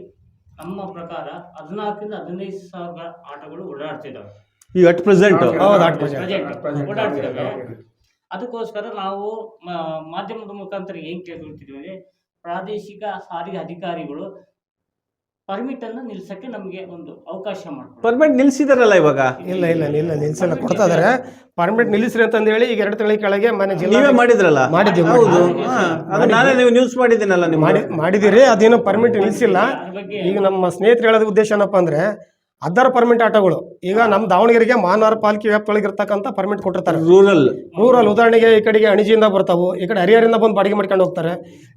ನಮ್ಮ ಪ್ರಕಾರ ಹದಿನಾಲ್ಕರಿಂದ ಹದಿನೈದು ಸಾವಿರ ಆಟಗಳು ಓಡಾಡ್ತಿದ್ದಾವೆ. ಈಗ ಅಟ್ ಪ್ರೆಸೆಂಟ್ ಅದಕ್ಕೋಸ್ಕರ ನಾವು ಮ- ಮಾಧ್ಯಮದ ಮುಖಾಂತರ ಏನ್ ಕೇಳ್ಕೊಳ್ತಿದ್ದೀವಿ ಅಂದ್ರೆ ಪ್ರಾದೇಶಿಕ ಸಾರಿಗೆ ಅಧಿಕಾರಿಗಳು ಪರ್ಮಿಟ್ ಅನ್ನು ನಿಲ್ಸಕ್ಕೆ ನಮಗೆ ಒಂದು ಅವಕಾಶ ಮಾಡಿ ಪರ್ಮಿಟ್ ನಿಲ್ಸಿದಾರಲ್ಲ ಇವಾಗ? ಇಲ್ಲ ಇಲ್ಲ ಇಲ್ಲ ನಿಲ್ಸಲ್ಲ ಕೊಡ್ತಾ ಇದಾರೆ ಪರ್ಮಿಟ್ ನಿಲ್ಲಿಸ್ರಿ ಅಂತಂದು ಹೇಳಿ ಈಗ ಎರಡು ತಿಂಗಳ ಕೆಳಗೆ ಮನೆ ಜಿಲ್ಲಾ ನೀವೇ ಮಾಡಿದ್ರಲ್ಲ? ಮಾಡಿದ್ದೀವಿ, ಹೌದು. ಅದು ನಾನೇ ನೀವು ನ್ಯೂಸ್ ಮಾಡಿದ್ದೀನಲ್ಲ ನೀವು ಮಾಡಿ ಮಾಡಿದಿರಿ ಅದೇನು ಪರ್ಮಿಟ್ ನಿಲ್ಸಿಲ್ಲ ಈಗ ನಮ್ಮ ಸ್ನೇಹಿತರು ಹೇಳೋದ ಉದ್ದೇಶ ಏನಪ್ಪ ಅಂದ್ರೆ ಅದರ್ ಪರ್ಮಿಟ್ ಆಟೋಗಳು. ಈಗ ನಮ್ಮ ದಾವಣಗೆರೆಗೆ ಮಾನವರ ಪಾಲಿಕೆ ವ್ಯಾಪ್ತಿಯೊಳಗೆ ಇರ್ತಕ್ಕಂಥ ಪರ್ಮಿಟ್ ಕೊಟ್ಟಿರ್ತಾರೆ. ರೂರಲ್ ರೂರಲ್ ಉದಾಹರಣೆಗೆ ಈ ಕಡೆಗೆ ಅಣಿಜಿಯಿಂದ ಬರ್ತಾವೆ ಈ ಕಡೆ ಹರಿಹರಿಂದ ಬಂದು ಬಾಡಿಗೆ ಮಾಡ್ಕೊಂಡು ಹೋಗ್ತಾರೆ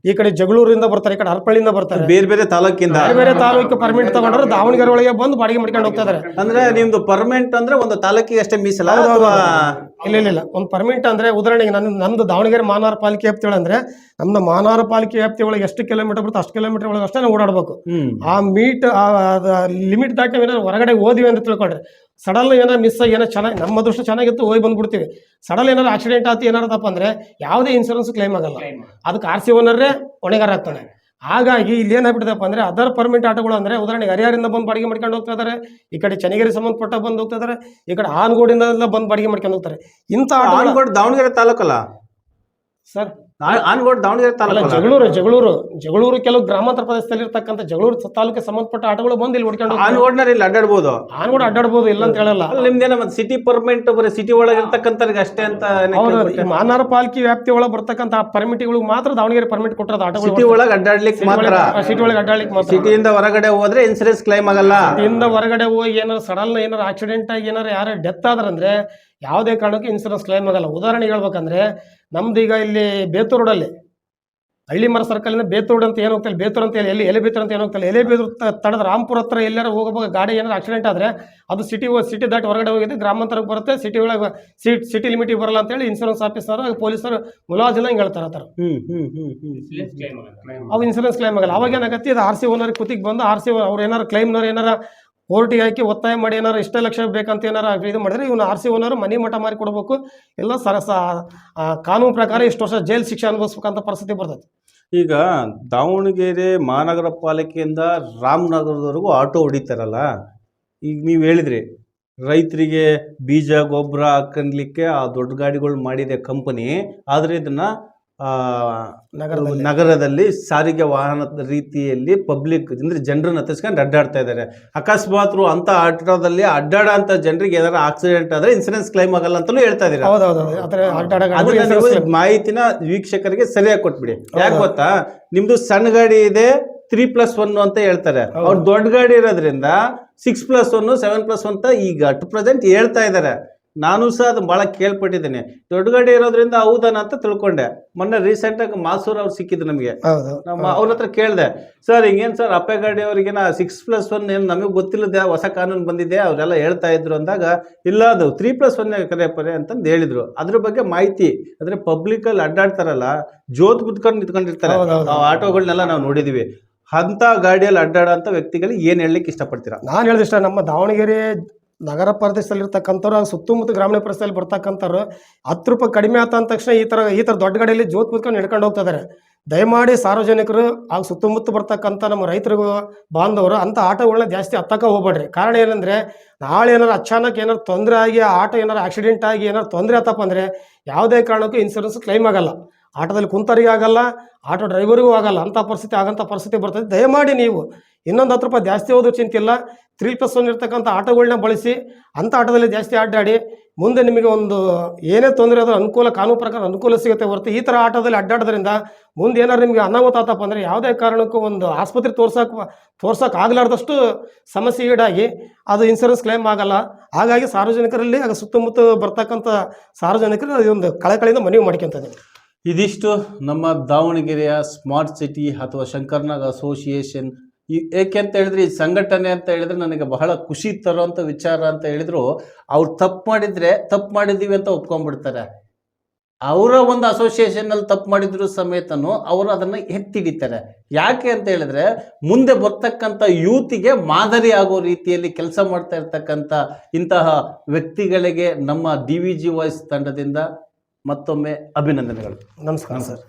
ಈ ಕಡೆ ಜಗಳೂರಿಂದ ಬರ್ತಾರೆ ಈ ಕಡೆ ಹರಪಳ್ಳಿಯಿಂದ ಬರ್ತಾರೆ. ಬೇರೆ ಬೇರೆ ತಾಲೂಕಿಂದ. ಬೇರೆ ಬೇರೆ ತಾಲೂಕು ಪರ್ಮಿಟ್ ತಗೊಂಡ್ರೆ ದಾವಣಗೆರೆ ಒಳಗೆ ಬಂದು ಬಾಡಿಗೆ ಮಾಡ್ಕೊಂಡು ಹೋಗ್ತಾ ಇದಾರೆ. ಅಂದ್ರೆ ನಿಮ್ದು ಪರ್ಮಿಟ್ ಅಂದ್ರೆ ಒಂದು ತಾಲೂಕಿಗೆ ಅಷ್ಟೇ ಮೀಸಲ ಇಲ್ಲ ಇಲ್ಲ ಇಲ್ಲ. ಒಂದು ಪರ್ಮಿಟ್ ಅಂದ್ರೆ ಉದಾಹರಣೆಗೆ ನನ್ನ ನಮ್ದು ದಾವಣಗೆರೆ ಮಾನವರ ಪಾಲಿಕೆ ವ್ಯಾಪ್ತಿ ಅಂದ್ರೆ ನಮ್ದು ಮಾನವರ ಪಾಲಿಕೆ ವ್ಯಾಪ್ತಿ ಒಳಗೆ ಎಷ್ಟು ಕಿಲೋಮೀಟರ್ ಬರುತ್ತೆ ಅಷ್ಟು ಕಿಲೋಮೀಟರ್ ಒಳಗೆ ಅಷ್ಟೇ ಓಡಾಡಬೇಕು. ಆ ಮೀಟ್ ಲಿಮಿಟ್ ದಾಟ ಏನಾದ್ರು ಹೊರಗಡೆ ಓದಿವೆ ಅಂತ ತಿಳ್ಕೊಳ್ರಿ ಸಡನ್ ಏನಾರು ಮಿಸ್ ಆಗಿ ಏನೋ ಚೆನ್ನಾಗಿ ನಮ್ಮ ಅದೃಷ್ಟ ಚೆನ್ನಾಗಿತ್ತು ಹೋಗಿ ಬಂದ್ಬಿಡ್ತೀವಿ. ಸಡನ್ ಏನಾರು ಆಕ್ಸಿಡೆಂಟ್ ಆಯ್ತು ಏನಾರದಪ್ಪ ಅಂದ್ರೆ ಯಾವುದೇ ಇನ್ಸೂರೆನ್ಸ್ ಕ್ಲೈಮ್ ಆಗಲ್ಲ. ಅದಕ್ಕೆ ಆರ್ ಸಿ ಓನರೇ ಹೊಣೆಗಾರ ಆಗ್ತಾನೆ. ಹಾಗಾಗಿ ಇಲ್ಲಿ ಏನಾಗ್ಬಿಟ್ಟಿದೆಪ್ಪ ಅಂದ್ರೆ ಅದರ್ ಪರ್ಮಿಟ್ ಆಟೋಗಳು ಅಂದರೆ ಉದಾಹರಣೆಗೆ ಹರಿಹರಿಂದ ಬಂದು ಬಾಡಿಗೆ ಮಾಡ್ಕೊಂಡು ಹೋಗ್ತಾ ಇದಾರೆ ಈ ಕಡೆ ಚನ್ನಗಿರಿ ಸಂಬಂಧಪಟ್ಟ ಬಂದು ಹೋಗ್ತಾ ಇದಾರೆ ಈ ಕಡೆ ಆನ್ಗೋಡಿಂದ ಬಂದು ಬಾಡಿಗೆ ಮಾಡ್ಕೊಂಡು ಹೋಗ್ತಾರೆ. ಇಂಥ ದಾವಣಗೆರೆ ತಾಲೂಕಲ್ಲ? ಸರ್ ಆನ್ಗೋಡ್ ದಾವಣಗೆರೆ ತಾಲೂಕು ಜಗಳೂರು ಜಗಳೂರು ಜಗಳೂರು ಕೆಲವು ಗ್ರಾಮಾಂತರ ಪ್ರದೇಶದಲ್ಲಿ ಇರ್ತಕ್ಕಂಥ ಜಗಳೂರು ತಾಲೂಕಿಗೆ ಸಂಬಂಧಪಟ್ಟ ಆಟಗಳು ಬಂದು ಇಲ್ಲಿ ಹೊಡ್ಕೊಂಡು. ಆನ್ಗೋಡ್ನಲ್ಲಿ ಇಲ್ಲಿ ಅಡ್ಡಾಡ್ಬೋದು? ಆನ್ ಕೂಡ ಅಡ್ಡಾಡ್ಬೋದು ಇಲ್ಲ ಅಂತ ಹೇಳಲ್ಲ. ನಿಮ್ದೇನ ಮತ್ತೆ ಸಿಟಿ ಪರ್ಮನೆಂಟ್ ಬರೀ ಸಿಟಿ ಒಳಗೆ ಇರ್ತಕ್ಕಂಥವ್ರಿಗೆ ಅಷ್ಟೇ ಅಂತ ಮಾನಾರ ಪಾಲ್ಕಿ ವ್ಯಾಪ್ತಿ ಒಳಗೆ ಬರ್ತಕ್ಕಂಥ ಪರ್ಮಿಟ್ಗಳು ಮಾತ್ರ ದಾವಣಗೆರೆ ಪರ್ಮಿಟ್ ಕೊಟ್ಟರೆ ಆಟಗಳು ಸಿಟಿ ಒಳಗೆ ಅಡ್ಡಾಡ್ಲಿಕ್ಕೆ ಮಾತ್ರ? ಸಿಟಿ ಒಳಗೆ ಅಡ್ಡಾಡ್ಲಿಕ್ಕೆ ಮಾತ್ರ. ಸಿಟಿಯಿಂದ ಹೊರಗಡೆ ಹೋದ್ರೆ ಇನ್ಸೂರೆನ್ಸ್ ಕ್ಲೈಮ್ ಆಗಲ್ಲ? ಇಂದ ಹೊರಗಡೆ ಹೋಗಿ ಏನಾರು ಸಡನ್ ಏನಾರು ಆಕ್ಸಿಡೆಂಟ್ ಆಗಿ ಏನಾರು ಯಾರು ಡೆತ್ ಆದ್ರಂದ್ರೆ ಯಾವುದೇ ಕಾರಣಕ್ಕೂ ಇನ್ಸೂರೆನ್ಸ್ ಕ್ಲೈಮ್ ಆಗಲ್ಲ. ಉದಾಹರಣೆ ಹೇಳ್ಬೇಕಂದ್ರೆ ನಮ್ದು ಈಗ ಇಲ್ಲಿ ಬೇತೂರು ರೋಡಲ್ಲಿ. ಹಳ್ಳಿ ಮರ ಸರ್ಕಲಿಂದ ಬೇತೂರು ಅಂತ ಏನು ಹೋಗ್ತಲ್ಲ ಬೇತೂರು ಅಂತ ಹೇಳಿ ಎಲ್ಲಿ ಎಲೆ ಬೇತೂರು ಅಂತ ಏನು ಹೋಗ್ತಲ್ಲ ಎಲೆ ಬೇತೂರು ತಡದ ರಾಮ್ಪುರ ಹತ್ರ ಎಲ್ಲಾರು ಹೋಗಬೇಕು ಗಾಡಿ ಏನಾರು ಆಕ್ಸಿಡೆಂಟ್ ಆದ್ರೆ ಅದು ಸಿಟಿ ಸಿಟಿ ದಾಟಿ ಹೊರಗಡೆ ಹೋಗಿದೆ ಗ್ರಾಮಾಂತರಕ್ಕೆ ಬರುತ್ತೆ ಸಿಟಿ ಒಳಗೆ ಸಿಟಿ ಸಿಟಿ ಲಿಮಿಟಿಗೆ ಬರಲ್ಲ ಅಂತ ಹೇಳಿ ಇನ್ಸೂರೆನ್ಸ್ ಆಫೀಸರ್ ಪೊಲೀಸರು ಮುಲಾಜಿಲ್ಲ ಹಿಂಗೆ ಹೇಳ್ತಾರೆ ಆ ಥರ. ಹ್ಮ್ ಹ್ಮ್ ಹ್ಮ್ ಹ್ಮ್. ಇನ್ಸೂರೆನ್ಸ್ ಕ್ಲೈಮ್ ಆಗಲ್ಲ. ಅವು ಇನ್ಸೂರೆನ್ಸ್ ಕ್ಲೈಮ್ ಆಗಲ್ಲ. ಅವಾಗ ಏನಾಗತ್ತೆ ಇದು ಆರ್ ಸಿ ಓನರ್ ಕುತ್ತಿಗೆ ಬಂದು ಆರ್ ಸಿ ಅವ್ರು ಏನಾರು ಕ್ಲೈಮ್ನವ್ರು ಏನಾರ ಕೋರ್ಟಿಗೆ ಹಾಕಿ ಒತ್ತಾಯ ಮಾಡಿ ಏನಾರು ಇಷ್ಟೇ ಲಕ್ಷ ಬೇಕಂತ ಏನಾರ ಇದು ಮಾಡಿದ್ರೆ ಇವನು ಆರ್ ಸಿ ಓನರ್ ಮನೆ ಮಠ ಮಾರಿ ಕೊಡಬೇಕು. ಎಲ್ಲ ಸರ ಕಾನೂನು ಪ್ರಕಾರ ಇಷ್ಟು ವರ್ಷ ಜೈಲ್ ಶಿಕ್ಷೆ ಅನುಭವಿಸ್ಬೇಕಂತ ಪರಿಸ್ಥಿತಿ ಬರ್ತೈತೆ. ಈಗ ದಾವಣಗೆರೆ ಮಹಾನಗರ ಪಾಲಿಕೆಯಿಂದ ರಾಮನಗರದವರೆಗೂ ಆಟೋ ಹೊಡಿತಾರಲ್ಲ? ಈಗ ನೀವು ಹೇಳಿದ್ರಿ, ರೈತರಿಗೆ ಬೀಜ, ಗೊಬ್ಬರ ಹಾಕಲಿಕ್ಕೆ ಆ ದೊಡ್ಡ ಗಾಡಿಗಳು ಮಾಡಿದೆ ಕಂಪನಿ ಆದರೆ ಇದನ್ನ ಆ, ನಗರದಲ್ಲಿ. ನಗರದಲ್ಲಿ ಸಾರಿಗೆ ವಾಹನದ ರೀತಿಯಲ್ಲಿ ಪಬ್ಲಿಕ್ ಅಂದ್ರೆ ಜನರನ್ನ ಹತ್ತಿಸ್ಕೊಂಡು ಅಡ್ಡಾಡ್ತಾ ಇದ್ದಾರೆ. ಅಕಸ್ಮಾತ್ ಅಂತ ಆಟೋದಲ್ಲಿ ಅಡ್ಡಾಡ ಅಂತ ಜನರಿಗೆ ಏನಾದ್ರು ಆಕ್ಸಿಡೆಂಟ್ ಆದ್ರೆ ಇನ್ಸೂರೆನ್ಸ್ ಕ್ಲೈಮ್ ಆಗಲ್ಲ ಅಂತಲೂ ಹೇಳ್ತಾ ಇದ್ದೀರಾ? ಮಾಹಿತಿನ ವೀಕ್ಷಕರಿಗೆ ಸರಿಯಾಗಿ ಕೊಟ್ಬಿಡಿ. ಯಾಕೆ. ಗೊತ್ತಾ? ನಿಮ್ದು ಸಣ್ಣ ಗಾಡಿ ಇದೆ ತ್ರೀ ಪ್ಲಸ್ ಒನ್ ಅಂತ ಹೇಳ್ತಾರೆ. ಅವ್ರು ದೊಡ್ಡ ಗಾಡಿ ಇರೋದ್ರಿಂದ six plus one seven plus ಅಂತ ಈಗ ಅಟ್ ಪ್ರೆಸೆಂಟ್ ಹೇಳ್ತಾ ಇದ್ದಾರೆ. ನಾನು ಸಹ ಅದು ಭಾಳ ಕೇಳ್ಪಟ್ಟಿದ್ದೀನಿ. ದೊಡ್ಡ ಗಾಡಿ ಇರೋದ್ರಿಂದ ಹೌದಾನ ಅಂತ ತಿಳ್ಕೊಂಡೆ. ಮೊನ್ನೆ ರೀಸೆಂಟ್ ಆಗಿ ಮಾಸೂರ್ ಅವ್ರು ಸಿಕ್ಕಿದ್ರು ನಮಗೆ. ನಮ್ಮ ಅವ್ರ ಹತ್ರ ಕೇಳಿದೆ ಸರ್ ಹಿಂಗೇನು ಸರ್ ಅಪ್ಪೆ ಗಾಡಿ ಅವ್ರಿಗೇನ ಸಿಕ್ಸ್ ಪ್ಲಸ್ ಒನ್ ಏನು ನಮಗೆ ಗೊತ್ತಿಲ್ಲದೆ ಹೊಸ ಕಾನೂನು ಬಂದಿದೆ ಅವರೆಲ್ಲ ಹೇಳ್ತಾ ಇದ್ರು ಅಂದಾಗ ಇಲ್ಲ ಅದು ತ್ರೀ ಪ್ಲಸ್ ಒನ್ ಪರೇ ಅಂತಂದು ಹೇಳಿದ್ರು. ಅದ್ರ ಬಗ್ಗೆ ಮಾಹಿತಿ ಅಂದ್ರೆ ಪಬ್ಲಿಕ್ ಅಲ್ಲಿ ಅಡ್ಡಾಡ್ತಾರಲ್ಲ ಜೋತ್ ಬಿತ್ಕೊಂಡು ನಿಂತ್ಕೊಂಡಿರ್ತಾರೆ. ಆಟೋಗಳನ್ನೆಲ್ಲ ನಾವು ನೋಡಿದೀವಿ. ಅಂತ ಗಾಡಿಯಲ್ಲಿ ಅಡ್ಡಾಡೋ ಅಂತ ವ್ಯಕ್ತಿಗಳಿಗೆ ಏನ್ ಹೇಳಲಿಕ್ಕೆ ಇಷ್ಟಪಡ್ತೀರಾ? ನಾನು ಹೇಳಿದಿಷ್ಟ ನಮ್ಮ ದಾವಣಗೆರೆ ನಗರ ಪ್ರದೇಶದಲ್ಲಿರ್ತಕ್ಕಂಥವ್ರು, ಸುತ್ತಮುತ್ತ ಗ್ರಾಮೀಣ ಪ್ರದೇಶದಲ್ಲಿ ಬರ್ತಕ್ಕಂಥವ್ರು, ಹತ್ತು ರೂಪಾಯಿ ಕಡಿಮೆ ಆತ ಅಂದ ತಕ್ಷಣ ಈ ಥರ ಈ ಥರ ದೊಡ್ಡ ಗಾಡಿಯಲ್ಲಿ ಜೋತ್ ಮುತ್ಕೊಂಡು ಹಿಡ್ಕೊಂಡು ಹೋಗ್ತಿದ್ದಾರೆ. ದಯಮಾಡಿ ಸಾರ್ವಜನಿಕರು ಆ ಸುತ್ತಮುತ್ತ ಬರ್ತಕ್ಕಂಥ ನಮ್ಮ ರೈತರಿಗೂ ಬಾಂಧವರು, ಅಂಥ ಆಟೋಗಳನ್ನ ಜಾಸ್ತಿ ಹತ್ತಕ್ಕ ಹೋಗ್ಬೇಡ್ರಿ. ಕಾರಣ ಏನಂದರೆ, ನಾಳೆ ಏನಾರು ಅಚಾನಕ್ ಏನಾರು ತೊಂದರೆ ಆಗಿ ಆಟೋ ಏನಾರು ಆಕ್ಸಿಡೆಂಟ್ ಆಗಿ ಏನಾರು ತೊಂದರೆ ಆತಪ್ಪ ಅಂದರೆ, ಯಾವುದೇ ಕಾರಣಕ್ಕೂ ಇನ್ಸೂರೆನ್ಸ್ ಕ್ಲೈಮ್ ಆಗಲ್ಲ. ಆಟೋದಲ್ಲಿ ಕುಂತರಿಗೆ ಆಗಲ್ಲ, ಆಟೋ ಡ್ರೈವರಿಗೂ ಆಗಲ್ಲ, ಅಂಥ ಪರಿಸ್ಥಿತಿ, ಆಗಂಥ ಪರಿಸ್ಥಿತಿ ಬರ್ತದೆ. ದಯಮಾಡಿ ನೀವು ಇನ್ನೊಂದು ಹತ್ತು ರೂಪಾಯಿ ಜಾಸ್ತಿ ಹೋದ್ರೂ ಚಿಂತಿಲ್ಲ. ತ್ರೀ ಪ್ಲಸ್ ಒನ್ ಇರ್ತಕ್ಕಂಥ ಆಟೋಗಳನ್ನ ಬಳಸಿ, ಅಂಥ ಆಟೋದಲ್ಲಿ ಜಾಸ್ತಿ ಅಡ್ಡಾಡಿ ಮುಂದೆ ನಿಮಗೆ ಒಂದು ಏನೇ ತೊಂದರೆ ಆದರೂ ಅನುಕೂಲ, ಕಾನೂನು ಪ್ರಕಾರ ಅನುಕೂಲ ಸಿಗುತ್ತೆ ಹೊರತು ಈ ಥರ ಆಟೋದಲ್ಲಿ ಅಡ್ಡಾಡೋದ್ರಿಂದ ಮುಂದೆ ಏನಾದ್ರು ನಿಮಗೆ ಅನಾಹುತ ಆತಪ್ಪ ಅಂದರೆ ಯಾವುದೇ ಕಾರಣಕ್ಕೂ ಒಂದು ಆಸ್ಪತ್ರೆ ತೋರ್ಸೋಕೆ ತೋರ್ಸೋಕೆ ಆಗಲಾರ್ದಷ್ಟು ಸಮಸ್ಯೆ ಈಡಾಗಿ ಅದು ಇನ್ಸೂರೆನ್ಸ್ ಕ್ಲೇಮ್ ಆಗಲ್ಲ. ಹಾಗಾಗಿ ಸಾರ್ವಜನಿಕರಲ್ಲಿ ಆಗ ಸುತ್ತಮುತ್ತ ಬರ್ತಕ್ಕಂಥ ಸಾರ್ವಜನಿಕರು ಒಂದು ಕಳಕಳಿಯಿಂದ ಮನವಿ ಮಾಡ್ಕೊಂತದೆ ಇದಿಷ್ಟು ನಮ್ಮ ದಾವಣಗೆರೆಯ ಸ್ಮಾರ್ಟ್ ಸಿಟಿ ಅಥವಾ ಶಂಕರ್ನಾಗ್ ಅಸೋಸಿಯೇಷನ್. ಈ ಏಕೆ ಅಂತ ಹೇಳಿದ್ರೆ, ಈ ಸಂಘಟನೆ ಅಂತ ಹೇಳಿದ್ರೆ ನನಗೆ ಬಹಳ ಖುಷಿ ತರುವಂಥ ವಿಚಾರ ಅಂತ ಹೇಳಿದ್ರು. ಅವ್ರು ತಪ್ಪು ಮಾಡಿದ್ರೆ ತಪ್ಪು ಮಾಡಿದ್ದೀವಿ ಅಂತ ಒಪ್ಕೊಂಡ್ಬಿಡ್ತಾರೆ. ಅವರ ಒಂದು ಅಸೋಸಿಯೇಷನ್ ಅಲ್ಲಿ ತಪ್ಪು ಮಾಡಿದ್ರು ಸಮೇತನು ಅವರು ಅದನ್ನ ಎತ್ತಿಡಿತಾರೆ ಯಾಕೆ ಅಂತ ಹೇಳಿದ್ರೆ, ಮುಂದೆ ಬರ್ತಕ್ಕಂಥ ಯೂತಿಗೆ ಮಾದರಿ ಆಗೋ ರೀತಿಯಲ್ಲಿ ಕೆಲಸ ಮಾಡ್ತಾ ಇರ್ತಕ್ಕಂಥ ಇಂತಹ ವ್ಯಕ್ತಿಗಳಿಗೆ ನಮ್ಮ ಡಿ ವಿ ಜಿ ವಾಯ್ಸ್ ತಂಡದಿಂದ ಮತ್ತೊಮ್ಮೆ ಅಭಿನಂದನೆಗಳು. ನಮಸ್ಕಾರ ಸರ್.